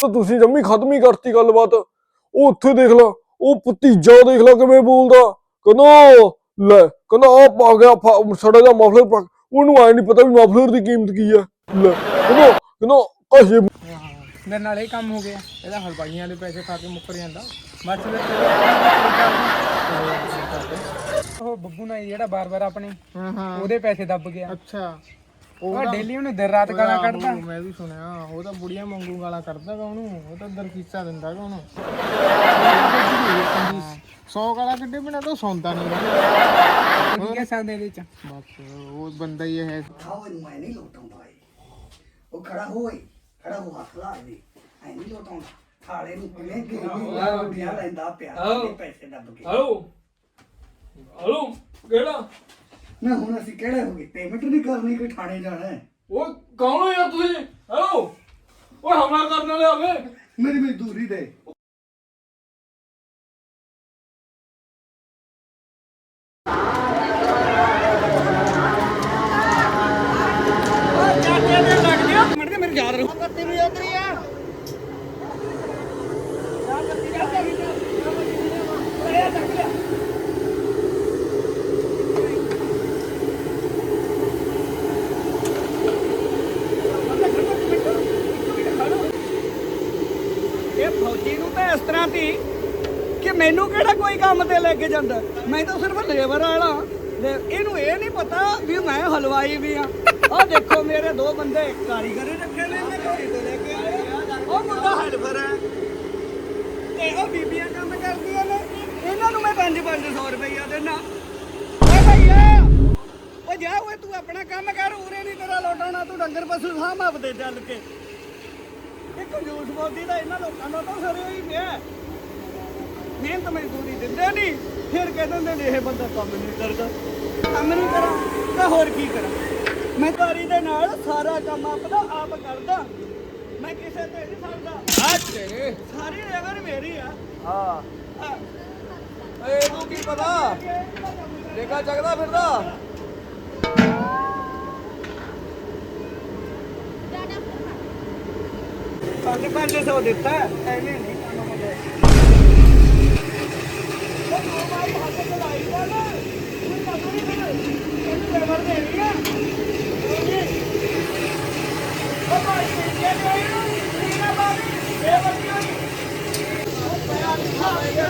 ਤਾਂ ਤੁਸੀਂ ਜੰਮੀ ਖਤਮ ਹੀ ਕਰਤੀ ਗੱਲਬਾਤ। ਉਹ ਉੱਥੇ ਦੇਖ ਲਾ ਉਹ ਭਤੀਜਾ ਦੇਖ ਲਾ ਕਿਵੇਂ ਬੋਲਦਾ। ਕਹਿੰਦਾ ਲੈ ਕਹਿੰਦਾ ਆ ਪਾ ਗਿਆ ਫ- ਸੜਾ ਜਿਹਾ ਮਫਲਰ ਪਾ ਉਹਨੂੰ ਐ ਨਹੀਂ ਪਤਾ ਵੀ ਮਫਲਰ ਦੀ ਕੀਮਤ ਕੀ ਆ। ਲੈ ਕਹਿੰਦਾ ਕਹਿੰਦਾ ਕਹੇ ਮੇਰੇ ਨਾਲ ਇਹ ਕੰਮ ਹੋ ਗਿਆ। ਇਹਦਾ ਹਲਵਾਈਆਂ ਦੇ ਪੈਸੇ ਖਾ ਕੇ ਮੁੱਕਰ ਜਾਂਦਾ। ਬਸ ਉਹ ਬੱਬੂ ਨਾਲ ਜਿਹੜਾ ਬਾਰ-ਬਾਰ ਆਪਣੇ ਹਾਂ ਹਾਂ। ਉਹਦੇ ਪੈਸੇ ਦੱਬ ਗਿਆ। ਅੱਛਾ। ਉਹ ਡੇਲੀ ਉਹਨੇ ਦਿਨ ਰਾਤ ਗਾਲਾਂ ਕੱਢਦਾ। ਮੈਂ ਵੀ ਸੁਣਿਆ ਉਹ ਤਾਂ ਬੁੜੀਆਂ ਮੰਗੂ ਗਾਲਾਂ ਕੱਢਦਾ ਗਾ ਉਹਨੂੰ ਉਹ ਤਾਂ ਦਰਕੀਸਾ ਦਿੰਦਾ ਗਾ ਉਹਨੂੰ। 100 ਗਾਲਾਂ ਕੱਢੇ ਬਿਨਾ ਤਾਂ ਸੌਂਦਾ ਨਹੀਂ ਗਾ। ਕੀ ਕਹਿ ਸਕਦੇ ਇਹਦੇ ਚ? ਬਸ ਉਹ ਬੰਦਾ ਹੀ ਹੈ। ਖਾਓ ਇਹਨੂੰ ਮੈਂ ਨਹੀਂ ਲੋਟਾਉਂਦਾ ਏ ਉਹ ਖੜਾ ਹੋਏ ਖੜਾ ਹੋ ਹੱਥ ਲਾ ਦੇ ਐ ਨਹੀਂ ਲੋਟਾਉਂਦਾ ਥਾਲੇ ਨੂੰ ਕਿਵੇਂ ਕਿਵੇਂ ਰੋਟੀਆਂ ਲੈਂਦਾ ਪਿਆ ਪੈਸੇ ਦੱਬ ਕੇ। ਹਲੋ ਹਲੋ ਕਿਹੜਾ ਨਾ ਹੁਣ ਅਸੀਂ ਕਿਹੜੇ ਹੋ ਗਏ? ਪੇਮੈਂਟ ਨਹੀਂ ਕਰਨੀ ਕਿ ਥਾਣੇ ਜਾਣਾ ਹੈ। ਉਹ ਕੌਣ ਹੋ ਯਾਰ ਤੁਸੀਂ? ਹਲੋ ਓਏ ਹਮਲਾ ਕਰਨ ਵਾਲੇ ਆ ਗਏ। ਮੇਰੀ ਮਜ਼ਦੂਰੀ ਦੇ ਇਹ ਫੌਜੀ ਨੂੰ ਤਾਂ ਇਸ ਤਰ੍ਹਾਂ ਦੀ ਕਿ ਮੈਨੂੰ ਕਿਹੜਾ ਕੋਈ ਕੰਮ ਤੇ ਲੈ ਕੇ ਜਾਂਦਾ? ਮੈਂ ਤਾਂ ਸਿਰਫ ਲੇਬਰ ਵਾਲਾ। ਇਹਨੂੰ ਇਹ ਨਹੀਂ ਪਤਾ ਵੀ ਮੈਂ ਹਲਵਾਈ ਵੀ ਆ। ਆਹ ਦੇਖੋ ਮੇਰੇ ਦੋ ਬੰਦੇ ਕਾਰੀਗਰ ਰੱਖੇ ਨੇ ਮੈਂ ਘੋੜੀ ਤੋਂ ਲੈ ਕੇ ਆਇਆ ਉਹ ਮੁੰਡਾ ਹੈਲਪਰ ਹੈ। ਤੇ ਉਹ ਬੀਬੀਆਂ ਕੰਮ ਕਰਦੀਆਂ ਨੇ। ਇਹਨਾਂ ਨੂੰ ਮੈਂ 5-500 ਰੁਪਈਆ ਦੇਣਾ ਓਏ ਭਈਆ ਓ ਜਾ ਓਏ, ਤੂੰ ਆਪਣਾ ਕੰਮ ਕਰ, ਉਰੇ ਨਹੀਂ ਤੇਰਾ ਲੋਟਾਣਾ ਤੂੰ ਡੰਗਰ ਪਸ਼ੂ ਸਾਂਭ ਆਪਦੇ ਚੱਲ ਕੇ। ਕੰਜੂਸ ਬੋਦੀ ਦਾ ਇਹਨਾਂ ਲੋਕਾਂ ਦਾ ਤਾਂ ਸਰੇ ਹੀ ਪਿਆ। ਮਿਹਨਤ ਮਜ਼ਦੂਰੀ ਦਿੰਦੇ ਨਹੀਂ ਫਿਰ ਕਹਿ ਦਿੰਦੇ ਨੇ ਇਹ ਬੰਦਾ ਕੰਮ ਨਹੀਂ ਕਰਦਾ। ਕੰਮ ਨਹੀਂ ਕਰਾਂ ਤਾਂ ਹੋਰ ਕੀ ਕਰਾਂ? ਮੈਂ ਤਾਰੀ ਦੇ ਨਾਲ ਸਾਰਾ ਕੰਮ ਆਪਣਾ ਆਪ ਕਰਦਾ। ਮੈਂ ਕਿਸੇ ਤੇ ਨਹੀਂ ਸਕਦਾ ਆ ਤੇਰੇ ਸਾਰੀ ਲੇਬਰ ਮੇਰੀ ਆ। ਹਾਂ। ਏ ਤੂੰ ਕੀ ਪਤਾ? ਦੇਖਾ ਚੱਕਦਾ ਫਿਰਦਾ? ਪੰਜ ਪੰਜ ਸੌ ਦਿੱਤਾ। ਐਵੇਂ ਨਹੀਂ ਕੰਮ ਹੁੰਦਾ ਉਹ ਦੋ ਵਾਰੀ ਹੱਥ ਚਲਾਈ ਦਾ ਨਾ ਕੋਈ ਕੰਮ ਨਹੀਂ ਕਰਦਾ ਇਹਨੂੰ ਲੇਬਰ ਦੇਣੀ ਆ ਉਹ ਭਾਈ ਕਿੱਥੇ ਗਏ ਨਾ ਇਹਨਾਂ ਬਾਰੇ ਲੇਬਰ ਕਿਉਂ ਉਹ ਪਿਆ ਨਹੀਂ ਖਾਏਗਾ।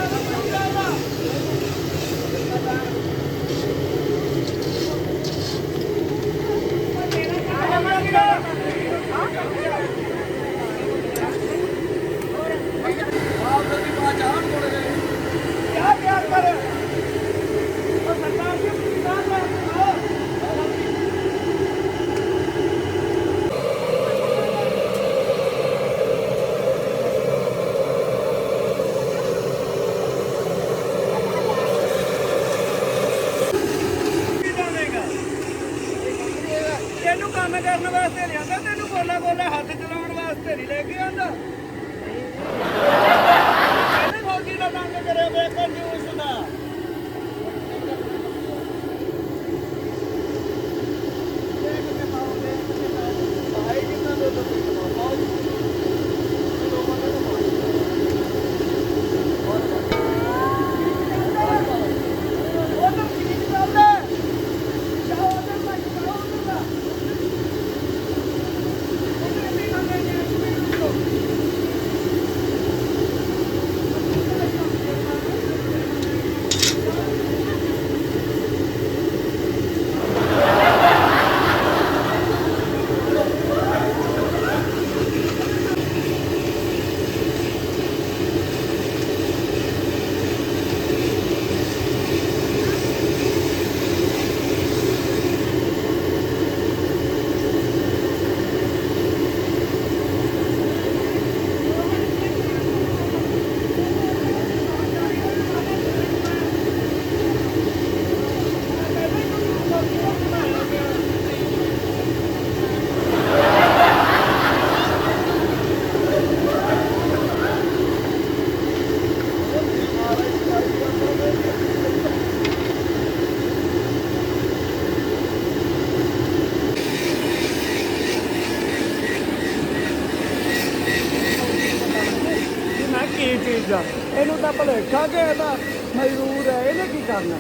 ਭਲੇਖਾ ਕਿ ਇਹਦਾ ਮਜ਼ਦੂਰ ਹੈ, ਇਹਨੇ ਕੀ ਕਰਨਾ?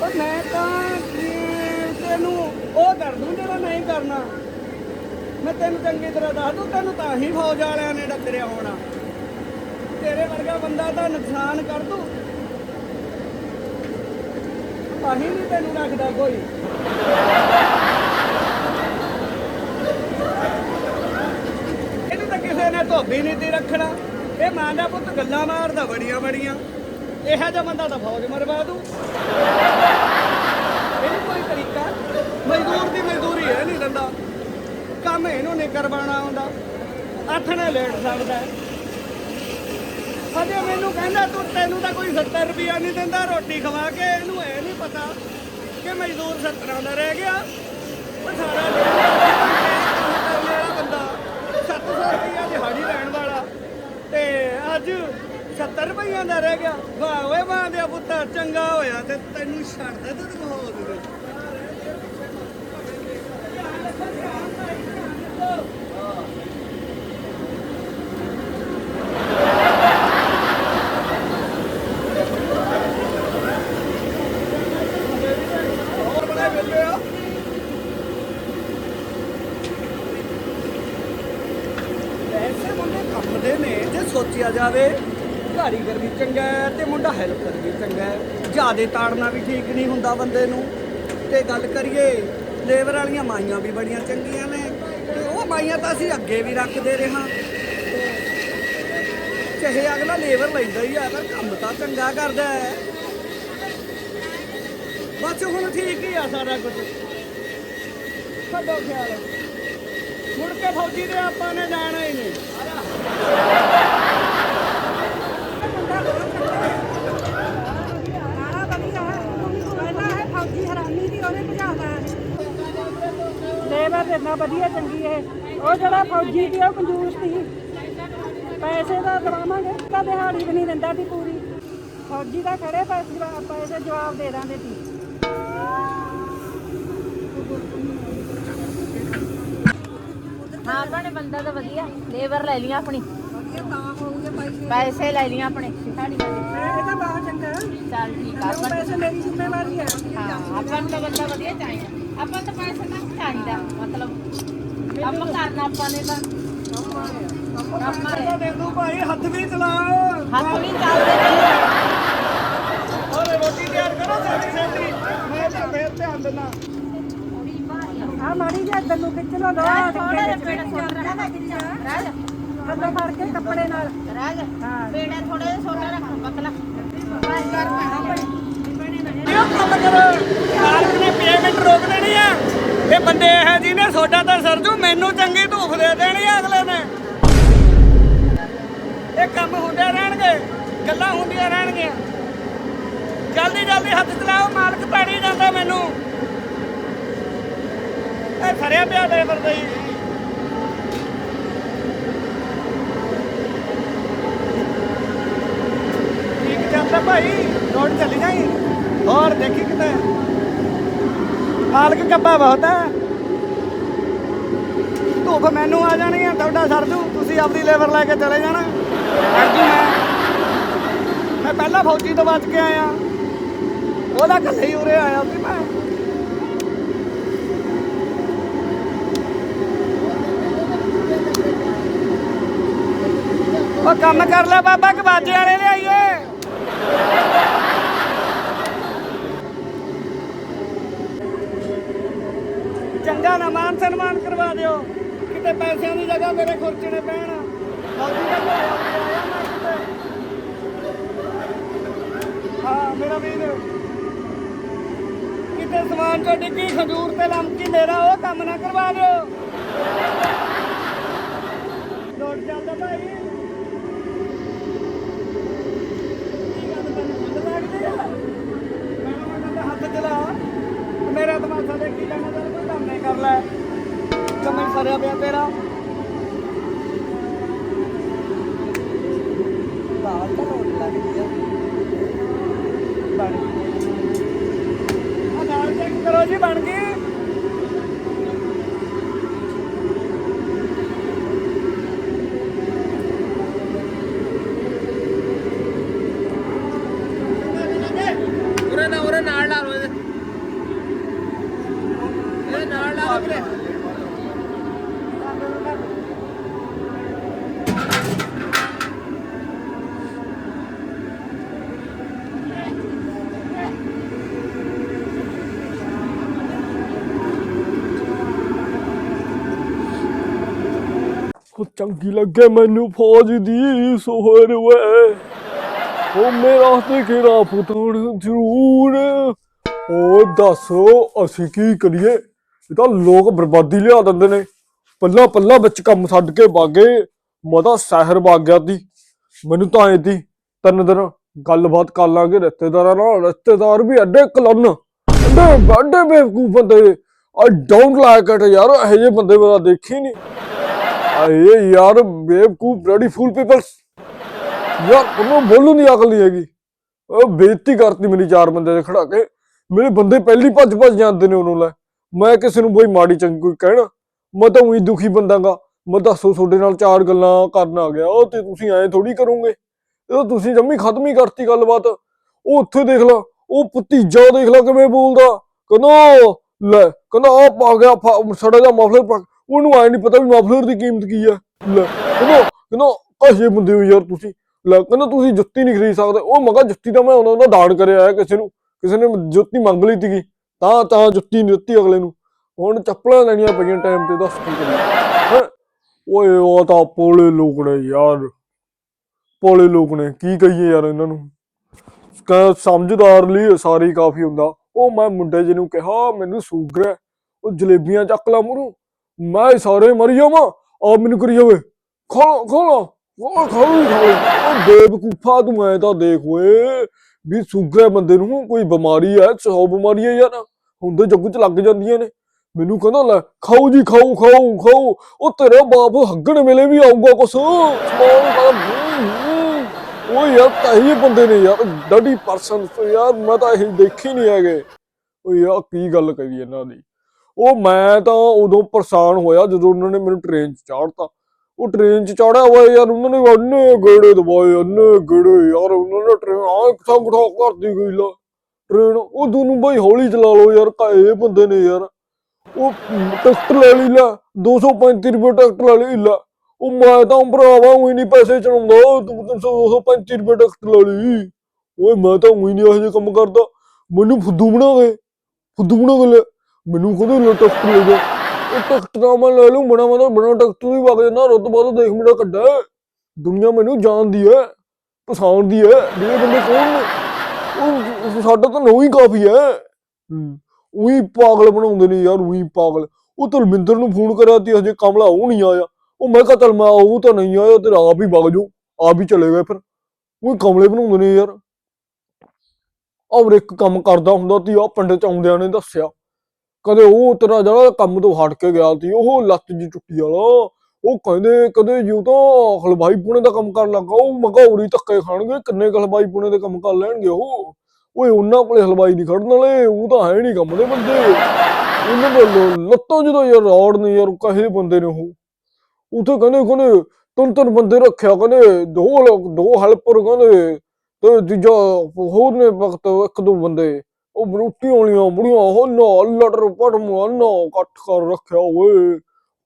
ਪਰ ਮੈਂ ਤਾਂ ਤੈਨੂੰ ਉਹ ਕਰ ਦੂੰ ਜਿਹੜਾ ਨਹੀਂ ਕਰਨਾ। ਮੈਂ ਤੈਨੂੰ ਚੰਗੀ ਤਰ੍ਹਾਂ ਦੱਸ ਦੂੰ, ਤੈਨੂੰ ਤਾਂ ਹੀ ਫੌਜ ਵਾਲਿਆਂ ਨੇ ਡੱਕਰਿਆ ਹੋਣਾ। ਤੇਰੇ ਵਰਗਾ ਬੰਦਾ ਤਾਂ ਨੁਕਸਾਨ ਕਰ ਦੂ। ਤਾਂ ਹੀ ਨਹੀਂ ਤੈਨੂੰ ਰੱਖਦਾ ਕੋਈ। ਇਹਨੂੰ ਤਾਂ ਕਿਸੇ ਨੇ ਧੋਬੀ ਨਹੀਂ ਤੀ ਰੱਖਣਾ। ਇਹ ਮਾਂ ਦਾ ਪੁੱਤ ਗੱਲਾਂ ਮਾਰਦਾ ਬੜੀਆਂ ਬੜੀਆਂ। ਇਹੋ ਜਿਹਾ ਬੰਦਾ ਤਾਂ ਫੌਜ ਮਰਵਾ ਦੂ। ਇਹਨੂੰ ਕੋਈ ਤਰੀਕਾ? ਮਜ਼ਦੂਰ ਦੀ ਮਜ਼ਦੂਰੀ ਇਹ ਨਹੀਂ ਦਿੰਦਾ। ਕੰਮ ਇਹਨੂੰ ਨਹੀਂ ਕਰਵਾਉਣਾ ਆਉਂਦਾ। ਆਥਣੇ ਲੇਟ ਸਕਦਾ ਅਜੇ ਮੈਨੂੰ ਕਹਿੰਦਾ, ਤੂੰ ਤੈਨੂੰ ਤਾਂ ਕੋਈ 70 ਰੁਪਿਆ ਨਹੀਂ ਦਿੰਦਾ, ਰੋਟੀ ਖਵਾ ਕੇ। ਇਹਨੂੰ ਇਹ ਨਹੀਂ ਪਤਾ ਕਿ ਮਜ਼ਦੂਰ 70 ਦਾ ਰਹਿ ਗਿਆ। ਉਹ ਸਾਰਾ ਦਿਨ ਕੰਮ ਕਰਨ ਵਾਲਾ ਬੰਦਾ। 700 ਰੁਪਿਆ ਦਿਹਾੜੀ ਲੈਣ ਵਾਲਾ ਤੇ ਅੱਜ 70 ਰੁਪਈਆਂ ਦਾ ਰਹਿ ਗਿਆ। ਵਾਹ ਓਏ ਵਾਹ ਦੇ ਪੁੱਤਰ ਚੰਗਾ ਹੋਇਆ ਤੇ ਤੈਨੂੰ ਛੱਡਦਾ ਤੇ ਤੂੰ ਹੋਰ ਬਣਾ ਵੇਲੇ ਆ ਐਸੇ ਮੁੰਡੇ ਕੰਮ ਦੇ ਨੇ ਜੇ ਸੋਚਿਆ ਜਾਵੇ ਕਾਰੀਗਰ ਵੀ ਚੰਗਾ ਹੈ ਤੇ ਮੁੰਡਾ ਹੈਲਪਰ ਵੀ ਚੰਗਾ ਹੈ ਜਿਆਦੇ ਤਾੜਨਾ ਵੀ ਠੀਕ ਨਹੀਂ ਹੁੰਦਾ ਬੰਦੇ ਨੂੰ। ਤੇ ਗੱਲ ਕਰੀਏ, ਲੇਬਰ ਵਾਲੀਆਂ ਮਾਈਆਂ ਵੀ ਬੜੀਆਂ ਚੰਗੀਆਂ ਨੇ। ਤੇ ਉਹ ਮਾਈਆਂ ਤਾਂ ਅਸੀਂ ਅੱਗੇ ਵੀ ਰੱਖਦੇ ਰਹਾਂ ਚਾਹੇ ਅਗਲਾ ਲੇਬਰ ਲੈਂਦਾ ਹੀ ਆ ਪਰ ਕੰਮ ਤਾਂ ਚੰਗਾ ਕਰਦਾ ਹੈ। ਬਸ ਹੁਣ ਠੀਕ ਹੀ ਆ ਸਾਰਾ ਕੁਝ। ਛੱਡੋ ਖਿਆਲ ਮੁੜ ਕੇ ਫੌਜੀ ਦੇ ਆਪਾਂ ਨੇ ਜਾਣਾ ਹੀ ਨਹੀਂ ਨਾਲਾ ਵਧੀਆ ਪਹਿਲਾਂ ਇਹ ਫੌਜੀ ਹਰਾਮੀ ਦੀ ਉਹਨੇ ਭਜਾਦਾ ਲੇਬਰ ਇੰਨਾ ਵਧੀਆ ਚੰਗੀ ਇਹ ਉਹ ਜਿਹੜਾ ਫੌਜੀ ਸੀ ਉਹ ਕੰਜੂਸ ਸੀ ਪੈਸੇ ਦਾ ਦਵਾਵਾਂਗੇ ਤਾਂ ਦਿਹਾੜੀ ਵੀ ਨਹੀਂ ਦਿੰਦਾ ਸੀ ਪੂਰੀ। ਫੌਜੀ ਦਾ ਖੜੇ ਪੈਸੇ ਪੈਸੇ ਜਵਾਬ ਦੇ ਦਾਂਦੇ ਸੀ ਹਾਂ ਆਪਣੇ ਬੰਦਾ ਤਾਂ ਵਧੀਆ, ਲੇਬਰ ਲੈ ਲਈ ਆਪਣੀ। ਪੈਸੇ ਲੈ ਲਈ ਆਪਣੇ ਦਿਹਾੜੀ ਵਾਲੇ ਇਹ ਤਾਂ ਬਹੁਤ ਚੰਗਾ ਚੱਲ ਠੀਕ ਆ ਉਹ ਆਪਾਂ ਪੈਸੇ ਮੇਰੀ ਜ਼ਿੰਮੇਵਾਰੀ ਹੈ ਹਾਂ ਆਪਾਂ ਨੂੰ ਤਾਂ ਬੰਦਾ ਵਧੀਆ ਚਾਹੀਦਾ ਆਪਾਂ ਨੂੰ ਤਾਂ ਪੈਸੇ ਤਾਂ ਚਾਹੀਦਾ ਮਤਲਬ ਕੰਮ ਕਰਨਾ ਆਪਾਂ ਨੇ ਤਾਂ ਆਪਾਂ ਨੇ ਦੇ ਦੂ ਭਾਈ ਹੱਥ ਵੀ ਚਲਾ ਹੱਥ ਵੀ ਚੱਲਦੇ ਰਹੇ ਔਰ ਰੋਟੀ ਤਿਆਰ ਕਰੋ ਸਾਡੀ ਸੈਂਟਰੀ ਮੈਂ ਤਾਂ ਫੇਰ ਧਿਆਨ ਦਿੰਦਾ ਆ ਮਾੜੀ ਜਿਹੀ ਇੱਧਰ ਨੂੰ ਖਿੱਚ ਲੋ ਲੋ ਥੋੜਾ ਜਿਹਾ ਪੇੜਾ ਛੋਟਾ ਰੱਖ ਰਾਜ ਥੱਲੇ ਫੜ ਕੇ ਕੱਪੜੇ ਨਾਲ। ਰਾਜ ਪੇੜਾ ਥੋੜਾ ਜਿਹਾ ਛੋਟਾ ਰੱਖ ਪਤਲਾ। ਬਸ ਕਰ ਇਹ ਕੰਮ ਕਰੋ। ਮਾਲਕ ਨੇ ਪੇਮੈਂਟ ਰੋਕ ਦੇਣੀ ਆ। ਇਹ ਬੰਦੇ ਇਹ ਜੀ ਨੇ ਸੋਡਾ ਤਾਂ ਸਰਜੂ ਮੈਨੂੰ ਚੰਗੀ ਧੂਫ ਦੇ ਦੇਣੀ ਆ ਅਗਲੇ ਨੇ। ਇਹ ਕੰਮ ਹੁੰਦੇ ਰਹਿਣਗੇ ਗੱਲਾਂ ਹੁੰਦੀਆਂ ਰਹਿਣਗੀਆਂ। ਜਲਦੀ ਜਲਦੀ ਹੱਥ ਚਲਾਓ ਮਾਲਕ ਪੈੜੀ ਜਾਂਦਾ ਮੈਨੂੰ। ਇਹ ਫਰਿਆ ਪਿਆ ਦੇ ਵਰਦਈ ਠੀਕ ਚੱਲਦਾ ਭਾਈ, ਰੋਡ ਚੱਲੀ ਜਾਈ। ਹੋਰ ਦੇਖੀ ਕਿਤੇ। ਮਾਲਕ ਕੱਬਾ ਬਹੁਤ ਹੈ ਧੂਫ ਮੈਨੂੰ ਆ ਜਾਣੀ ਆ, ਤੁਹਾਡਾ ਸਰਜੂ ਤੁਸੀਂ ਆਪਦੀ ਲੇਬਰ ਲੈ ਕੇ ਚਲੇ ਜਾਣਾ। ਸਰਜੂ ਮੈਂ। ਮੈਂ ਪਹਿਲਾਂ ਫੌਜੀ ਤੋਂ ਬਚ ਕੇ ਆਇਆ। ਉਹਦਾ ਕੱਲੇ ਹੀ ਉਰੇ ਆਇਆ ਸੀ ਮੈਂ। ਉਹ ਕੰਮ ਕਰ ਲੈ ਬਾਬਾ, ਕਬਾਜੇ ਵਾਲੇ ਲਿਆਈਏ। ਚੰਗਾ ਨਾ, ਮਾਨ ਸਨਮਾਨ ਕਰਵਾ ਦਿਓ। ਕਿਤੇ ਪੈਸਿਆਂ ਦੀ ਜਗ੍ਹਾ ਮੇਰੇ ਖੁਰਚਣੇ ਪੈਣ। ਫੌਜੀ ਦਾ ਕੋਈ ਆਇਆ ਨਾ ਕਿਤੇ। ਹਾਂ, ਮੇਰਾ ਵੀਰ। ਕਿਤੇ ਸਮਾਨ ਚੋਂ ਡਿੱਗੀ, ਖਜੂਰ ਤੇ ਲਮਕੀ, ਮੇਰਾ ਉਹ ਕੰਮ ਨਾ ਕਰਵਾ ਦਿਓ। ਲੋਟ ਚੱਲਦਾ ਭਾਈ ਕੀ ਗੱਲ ਤੈਨੂੰ ਠੰਡ ਲੱਗਦੀ ਆ? ਮੈਨੂੰ ਮੈਂ ਕਹਿੰਦਾ ਹੱਥ ਚਲਾ। ਮੇਰਾ ਤਮਾਸ਼ਾ ਦੇਖੀ ਜਾਣਾ, ਚੱਲ ਕੋਈ ਕੰਮ ਨਹੀਂ ਕਰ ਲੈ। ਕਮੇ ਸਰਿਆ ਪਿਆ ਤੇਰਾ। ਦਾਲ ਤਾਂ ਰੋਟ ਲੱਗਦੀ ਆ। ਬਣ ਗਈ। ਆ ਦਾਲ ਚੈੱਕ ਕਰੋ ਜੀ, ਬਣ ਗਈ। ਚੰਗੀ ਲੱਗੇ ਮੈਨੂੰ ਫੌਜ ਦੀ ਸੋਹਰ ਵੇ ਉਹ ਮੇਰਾ ਤੇ ਕਿਹੜਾ ਪੁੱਤਰ ਜ਼ਰੂਰ। ਉਹ ਦੱਸੋ, ਅਸੀਂ ਕੀ ਕਰੀਏ? ਇਹ ਤਾਂ ਲੋਕ ਬਰਬਾਦੀ ਲਿਆ ਦਿੰਦੇ ਨੇ। ਪੱਲਾ ਪੱਲਾ ਵਿੱਚ ਕੰਮ ਛੱਡ ਕੇ ਬਾਗੇ ਮਦਾ ਸ਼ਹਿਰ ਵਗ ਗਿਆ ਦੀ ਮੈਨੂੰ ਤਾਂ ਐ ਦੀ ਤਿੰਨ ਦਿਨ ਗੱਲਬਾਤ ਕਰ ਲਾਂਗੇ ਰਿਸ਼ਤੇਦਾਰਾਂ ਨਾਲ। ਰਿਸ਼ਤੇਦਾਰ ਵੀ ਐਡੇ ਕਲਨ, ਐਡੇ ਐਡੇ ਬੇਵਕੂਫ ਬੰਦੇ। ਆਈ ਡੋਂਟ ਲਾਈਕ ਇਟ ਯਾਰ, ਇਹੋ ਜਿਹੇ ਬੰਦੇ ਮੈਂ ਦੇਖੀ ਦੇਖੇ ਨਹੀਂ ਆਏ ਯਾਰ ਬੇਵਕੂਫ ਬਲੱਡੀ ਫੂਲ ਪੀਪਲਸ ਯਾਰ ਉਹਨੂੰ ਬੋਲਣ ਦੀ ਅਕਲ ਨਹੀਂ ਹੈਗੀ। ਉਹ ਬੇਇੱਜ਼ਤੀ ਕਰਤੀ ਮੇਰੀ ਚਾਰ ਬੰਦੇ ਦੇ ਖੜਾ ਕੇ। ਮੇਰੇ ਬੰਦੇ ਪਹਿਲੀ ਭੱਜ ਭੱਜ ਜਾਂਦੇ ਨੇ ਉਹਨੂੰ ਲੈ। ਮੈਂ ਕਿਸੇ ਨੂੰ ਕੋਈ ਮਾੜੀ ਚੰਗੀ ਕੋਈ ਕਹਿਣਾ, ਮੈਂ ਤਾਂ ਉਹੀ ਦੁਖੀ ਬੰਦਾਗਾ ਮੈਂ ਦੱਸੋ, ਤੁਹਾਡੇ ਨਾਲ ਚਾਰ ਗੱਲਾਂ ਕਰਨ ਆ ਗਿਆ। ਉਹ ਤੇ ਤੁਸੀਂ ਐਂ ਥੋੜੀ ਕਰੋਗੇ। ਇਹ ਤੁਸੀਂ ਜੰਮੀ ਖਤਮ ਹੀ ਕਰਤੀ ਗੱਲਬਾਤ, ਉਹ ਉੱਥੇ ਦੇਖ ਲਾ, ਉਹ ਭਤੀਜਾ ਦੇਖ ਲਾ ਕਿਵੇਂ ਬੋਲਦਾ। ਕਹਿੰਦਾ, ਲੈ, ਕਹਿੰਦਾ ਆ ਪਾ ਗਿਆ, ਫ- ਸੜਾ ਜਾ ਮਫਲਰ ਪਾ ਉਹਨੂੰ ਐ ਨਹੀਂ ਪਤਾ ਵੀ ਮਫਲਰ ਦੀ ਕੀਮਤ ਕੀ ਹੈ ਲੈ, ਕਹਿੰਦਾ ਕਹਿੰਦਾ, ਕਹੇ ਬੰਦੇ ਹੋ ਯਾਰ ਤੁਸੀਂ? ਲੈ, ਕਹਿੰਦਾ, ਤੁਸੀਂ ਜੁੱਤੀ ਨਹੀਂ ਖਰੀਦ ਸਕਦੇ। ਉਹ ਮਗਾ ਜੁੱਤੀ ਤਾਂ ਮੈਂ ਉਹਨਾਂ ਦਾ ਦਾਨ ਕਰਿਆ ਹੈ ਕਿਸੇ ਨੂੰ, ਕਿਸੇ ਨੇ ਜੁੱਤੀ ਮੰਗ ਲਈ ਸੀਗੀ। ਤਾਂ ਤਾਂ ਜੁੱਤੀ ਨਹੀਂ ਦਿੱਤੀ ਅਗਲੇ ਨੂੰ। ਹੁਣ ਚੱਪਲਾਂ ਲੈਣੀਆਂ ਪਈਆਂ ਟਾਈਮ ਤੇ, ਦੱਸ ਕੀ ਕਰੀਏ। ਓਏ, ਉਹ ਤਾਂ ਪੋਲੇ ਲੋਕ ਨੇ ਯਾਰ। ਪੋਲੇ ਲੋਕ ਨੇ, ਕੀ ਕਹੀਏ ਯਾਰ ਇਹਨਾਂ ਨੂੰ? ਕਹ ਸਮਝਦਾਰ ਲਈ ਇਹ ਕਾਫੀ ਹੁੰਦਾ। ਉਹ ਮੈਂ ਮੁੰਡੇ ਜੀ ਨੂੰ ਕਿਹਾ, ਮੈਨੂੰ ਸ਼ੂਗਰ ਹੈ। ਉਹ ਜਲੇਬੀਆਂ ਚੱਕ ਲਾ ਮੂੰਹੋਂ ਮੈਂ ਸਾਰੇ ਮਰੀ ਜਾਵਾਂ ਆ ਮੈਨੂੰ ਕਰੀ ਜਾਵੇ। ਖੋਲੋ ਖੋਲੋ ਉਹ ਖਾਓ ਖਾਓ ਉਹ ਬੇਵਕੂਫਾ ਤੂੰ ਐ ਤਾਂ ਦੇਖ ਓਏ, ਵੀ ਸ਼ੂਗਰ ਬੰਦੇ ਨੂੰ ਕੋਈ ਬਿਮਾਰੀ ਹੈ ਸੌ ਬਿਮਾਰੀ ਯਾਰ ਹੁੰਦੇ ਜੱਗੂ ਚ ਲੱਗ ਜਾਂਦੀਆਂ ਨੇ। ਮੈਨੂੰ ਕਹਿੰਦਾ, ਲੈ, ਖਾਓ ਜੀ, ਖਾਓ ਖਾਓ ਖਾਓ। ਉਹ ਤੇਰੇ ਬਾਪ ਹੱਗਣ ਵੇਲੇ ਵੀ ਆਊਗਾ ਕੁਛ। ਸਮਾਨ ਉਹ ਯਾਰ, ਤਾਂ ਬੰਦੇ ਨੇ ਯਾਰ। ਡੱਡੀ ਪਰਸਨ ਯਾਰ, ਮੈਂ ਤਾਂ ਇਹ ਦੇਖੀ ਨਹੀਂ ਹੈਗੇ। ਉਹ ਯਾਰ, ਕੀ ਗੱਲ ਕਰੀ ਇਹਨਾਂ ਦੀ। ਉਹ ਮੈਂ ਤਾਂ ਉਦੋਂ ਪਰੇਸ਼ਾਨ ਹੋਇਆ ਜਦੋਂ ਉਹਨਾਂ ਨੇ ਮੈਨੂੰ ਟ੍ਰੇਨ 'ਚ ਚਾੜਤਾ। ਉਹ ਟ੍ਰੇਨ 'ਚ ਚਾੜਿਆ ਹੋਇਆ ਯਾਰ, ਉਹਨਾਂ ਨੇ ਅੰਨੇ ਗੇੜੇ ਦਵਾਏ ਅੰਨੇ ਗੇੜੇ, ਯਾਰ ਉਹਨਾਂ ਨੇ ਟ੍ਰੇਨ ਆ ਸੰਗ ਠੋਕ ਕਰਦੀ ਗਈ ਲਾ। ਟ੍ਰੇਨ ਉਹ ਦੋਨੋਂ ਬਈ ਹੌਲੀ ਚਲਾ ਲਓ ਯਾਰ ਕਾਏ ਬੰਦੇ ਨੇ ਯਾਰ। ਉਹ ਟਿਕਟ ਲੈ ਲਈ ਲਾ 235 ਰੁਪਏ ਟਿਕਟ ਲੈ ਲਈ ਲਾ। ਉਹ ਮੈਂ ਤਾਂ ਭਰਾਵਾ ਉਹੀ ਨਹੀਂ ਪੈਸੇ ਚੜਾਉਂਦਾ ਤੂੰ 235 ਰੁਪਏ ਟਿਕਟ ਲੈ ਲਈ। ਓਏ ਮੈਂ ਤਾਂ ਉਹੀ ਨਹੀਂ ਇਹੋ ਕੰਮ ਕਰਦਾ। ਮੈਨੂੰ ਫੁੱਦੂ ਬਣਾ ਗਏ ਫੁੱਦੂ ਬਣਾ ਗਏ ਲੈ। ਮੈਨੂੰ ਕਹਿੰਦੇ ਲੈ ਟਿਕਟ ਲੈ ਜਾ ਉਹ ਟਿਕਟ ਤਾਂ ਮੈਂ ਲੈ ਲੂੰ ਬਣਾ ਮੈਂ ਬਣਾ ਟਿਕਟ ਵੀ ਵਗ ਜਾਣਾ ਰੁੱਤ ਬਾਅਦ ਦੇਖ ਮੇਰਾ ਕੱਢਾ ਦੁਨੀਆ ਮੈਨੂੰ ਜਾਣਦੀ ਹੈ ਪਛਾਣਦੀ ਹੈ ਵੀ ਇਹ ਬੰਦੇ ਕੌਣ ਨੇ ਉਹ ਸਾਡਾ ਤਾਂ ਨੋ ਹੀ ਕਾਫੀ ਹੈ। ਉਹੀ ਪਾਗਲ ਬਣਾਉਂਦੇ ਨੇ ਯਾਰ ਉਹੀ ਪਾਗਲ। ਉਹ ਤਲਮਿੰਦਰ ਨੂੰ ਫੋਨ ਕਰਿਆ ਤੇ ਹਜੇ ਕਮਲਾ ਉਹ ਨਹੀਂ ਆਇਆ। ਉਹ ਮੈਂ ਕਿਹਾ ਚੱਲ ਮੈਂ ਉਹ ਤਾਂ ਨਹੀਂ ਆਇਆ ਤੇ ਆਪ ਹੀ ਵਗ ਜਾਓ ਆਪ ਹੀ ਚਲੇ ਗਏ ਫਿਰ। ਉਹ ਕਮਲੇ ਬਣਾਉਂਦੇ ਨੇ ਯਾਰ। ਔਰ ਇੱਕ ਕੰਮ ਕਰਦਾ ਹੁੰਦਾ ਸੀ ਆ ਪਿੰਡ ਚ ਆਉਂਦਿਆਂ ਨੇ ਦੱਸਿਆ। ਕਦੇ ਉਹ ਤੇਰਾ ਜਿਹੜਾ ਕੰਮ ਤੋਂ ਹਟ ਕੇ ਗਿਆ ਸੀ, ਉਹ ਲੱਤ ਜੀ ਟੁੱਟੀ ਵਾਲਾ। ਉਹ ਕਹਿੰਦੇ, ਕਦੇ ਜੂ ਤਾਂ ਹਲਵਾਈ ਪੁਣੇ ਦਾ ਕੰਮ ਕਰਨ ਲੱਗਾ, ਉਹ ਮਗੌਰੀ ਧੱਕੇ ਖਾਣਗੇ, ਕਿੰਨੇ ਕੁ ਹਲਵਾਈ ਪੁਣੇ ਦੇ ਕੰਮ ਕਰ ਲੈਣਗੇ ਉਹ। ਓਏ, ਉਹਨਾਂ ਕੋਲੇ ਹਲਵਾਈ ਨਹੀਂ ਖੜਨ ਵਾਲੇ, ਉਹ ਤਾਂ ਹੈ ਨਹੀਂ ਕੰਮ ਦੇ ਬੰਦੇ। ਉਹਨਾਂ ਦੇ ਲ- ਜਦੋਂ ਯਾਰ ਰੌੜ ਨੇ ਯਾਰ ਕਹੇ ਬੰਦੇ ਨੇ ਉਹ। ਉਥੇ ਕਹਿੰਦੇ ਕਹਿੰਦੇ, ਤਿੰਨ ਤਿੰਨ ਬੰਦੇ ਰੱਖਿਆ, ਕਹਿੰਦੇ, ਦੋ ਦੋ ਹੈਲਪਰ ਕਹਿੰਦੇ, ਤੇ ਦੂਜਾ ਹੋਰ ਨੇ ਵਕਤ ਇੱਕ ਦੋ ਬੰਦੇ। ਉਹ ਬਰੂਟੀ ਵਾਲੀਆਂ ਬੁੜੀਆਂ ਹੋ ਨਾ ਲਟਰ ਪਟ ਨਾ ਕੱਟ ਕਰ ਰੱਖਿਆ ਓਏ।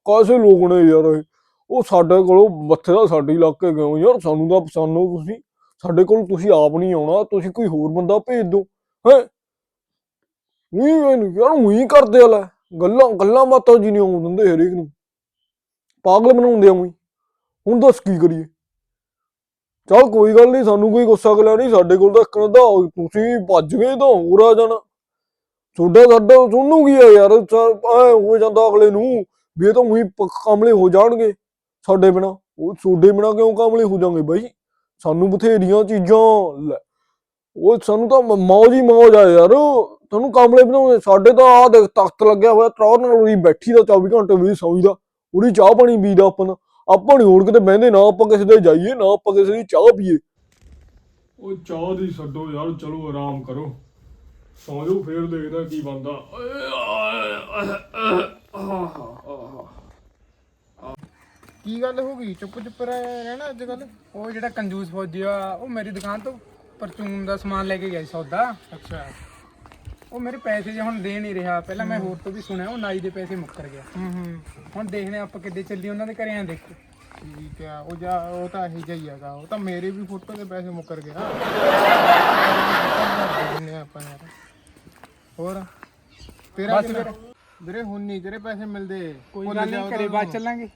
ਕਾਸੇ ਲੋਕ ਨੇ ਯਾਰ ਇਹ। ਉਹ ਸਾਡੇ ਕੋਲੋਂ ਮੱਥੇ ਦਾ ਸਾਡੇ ਇਲਾਕੇ ਗਏ ਹੋ ਯਾਰ, ਸਾਨੂੰ ਤਾਂ ਪਛਾਣੋ ਤੁਸੀਂ। ਸਾਡੇ ਕੋਲ ਤੁਸੀਂ ਆਪ ਨਹੀਂ ਆਉਣਾ, ਤੁਸੀਂ ਕੋਈ ਹੋਰ ਬੰਦਾ ਭੇਜ ਦਿਓ, ਹੈ? ਉਹੀ ਯਾਰ ਉਹੀ ਕਰਦੇ ਆ ਲੈ। ਗੱਲਾਂ ਗੱਲਾਂ ਬਾਤਾਂ ਜੀ ਨਹੀਂ ਆਉਣ ਦਿੰਦੇ ਹਰੇਕ ਨੂੰ। ਪਾਗਲ ਬਣਾਉਂਦੇ ਆ ਉਹੀ। ਹੁਣ ਦੱਸ ਕੀ ਕਰੀਏ? ਚਲ ਕੋਈ ਗੱਲ ਨਹੀਂ, ਸਾਨੂੰ ਕੋਈ ਗੁੱਸਾ ਗਲਾ ਨਹੀਂ, ਸਾਡੇ ਕੋਲ ਤਾਂ ਇੱਕ ਦਾ ਤੁਸੀਂ ਭੱਜ ਗਏ ਤਾਂ ਹੋਰ ਆ ਜਾਣਾ। ਤੁਹਾਡਾ ਸਾਡਾ ਸੁਣੂ ਕੀ ਆ ਯਾਰ ਐ ਹੋ ਜਾਂਦਾ ਅਗਲੇ ਨੂੰ, ਵੀ ਇਹ ਤਾਂ ਉਹੀ ਕਾਮਲੇ ਹੋ ਜਾਣਗੇ ਸਾਡੇ ਬਿਨਾ। ਉਹ ਤੁਹਾਡੇ ਬਿਨਾ ਕਿਉਂ ਕਾਮਲੇ ਹੋ ਜਾਣਗੇ ਬਾਈ? ਸਾਨੂੰ ਬਥੇਰੀਆਂ ਚੀਜ਼ਾਂ, ਲੈ, ਉਹ ਸਾਨੂੰ ਤਾਂ ਮ- ਮੌਜ ਹੀ ਮੌਜ ਆ ਯਾਰ। ਤੁਹਾਨੂੰ ਕਾਮਲੇ ਬਣਾਉਂਦੇ, ਸਾਡੇ ਤਾਂ ਆ ਤਖਤ ਲੱਗਿਆ ਹੋਇਆ ਟਰੌਰ ਨਾਲ ਉਹਦੀ ਬੈਠੀ ਦਾ 24 ਘੰਟੇ ਵੀ ਸੌਂਦਾ ਉਹਦੀ ਚਾਹ ਪਾਣੀ ਪੀਦਾ ਆਪਾਂ ਨੂੰ। ਆਪਾਂ ਨਹੀਂ ਹੋਰ ਕਿਤੇ ਬਹਿੰਦੇ ਨਾ ਆਪਾਂ ਕਿਸੇ ਦੇ ਜਾਈਏ ਨਾ ਆਪਾਂ ਕਿਸੇ ਦੀ ਚਾਹ ਪੀਏ। ਉਹ ਚਾਹ ਦੀ ਛੱਡੋ ਯਾਰ ਚਲੋ ਆਰਾਮ ਕਰੋ। ਸੌਂ ਜਾਓ ਫੇਰ ਦੇਖਦਾ ਕੀ ਬੰਦਾ ਕੀ ਗੱਲ ਹੋ ਗਈ? ਚੁੱਪ ਚੁੱਪ ਰਹਿ- ਰਹਿਣਾ ਅੱਜ ਕੱਲ ਉਹ ਜਿਹੜਾ ਕੰਜੂਸ ਫੌਜੀ ਆ ਉਹ ਮੇਰੀ ਦੁਕਾਨ ਤੋਂ ਪਰਚੂਨ ਦਾ ਸਮਾਨ ਲੈ ਕੇ ਗਿਆ ਸੀ ਸੌਦਾ। ਅੱਛਾ। ਉਹ ਮੇਰੇ ਪੈਸੇ ਜੇ ਹੁਣ ਦੇ ਨਹੀਂ ਰਿਹਾ। ਪਹਿਲਾਂ ਮੈਂ ਹੋਰ ਤੋਂ ਵੀ ਸੁਣਿਆ ਉਹ ਨਾਈ ਦੇ ਪੈਸੇ ਮੁੱਕਰ ਗਿਆ ਹੂੰ ਹੂੰ। ਹੁਣ ਦੇਖਦੇ ਹਾਂ ਆਪਾਂ ਕਿੱਦੇ ਚੱਲੀ ਉਹਨਾਂ ਦੇ ਘਰੇ ਆਂ ਦੇਖ। ਠੀਕ ਆ ਉਹ ਜਾ ਉਹ ਤਾਂ ਇਹੀ ਜਿਹਾ ਹੀ ਹੈਗਾ। ਉਹ ਤਾਂ ਮੇਰੇ ਵੀ ਫੋਟੋ ਦੇ ਪੈਸੇ ਮੁੱਕਰ ਗਏ ਨਾ। ਦਿੰਨੇ ਆ ਆਪਾਂ ਯਾਰ। ਹੋਰ? ਤੇਰਾ ਬਸ? ਫਿਰ। ਵੀਰੇ ਹੁਣ ਨਹੀਂ ਤੇਰੇ ਪੈਸੇ ਮਿਲਦੇ। ਕੋਈ ਭੁੱਲ ਗੱਲ ਜਾ ਨਹੀਂ ਉਹਦਾ ਘਰੇ ਬਾਅਦ। ਚੱਲਾਂਗੇ।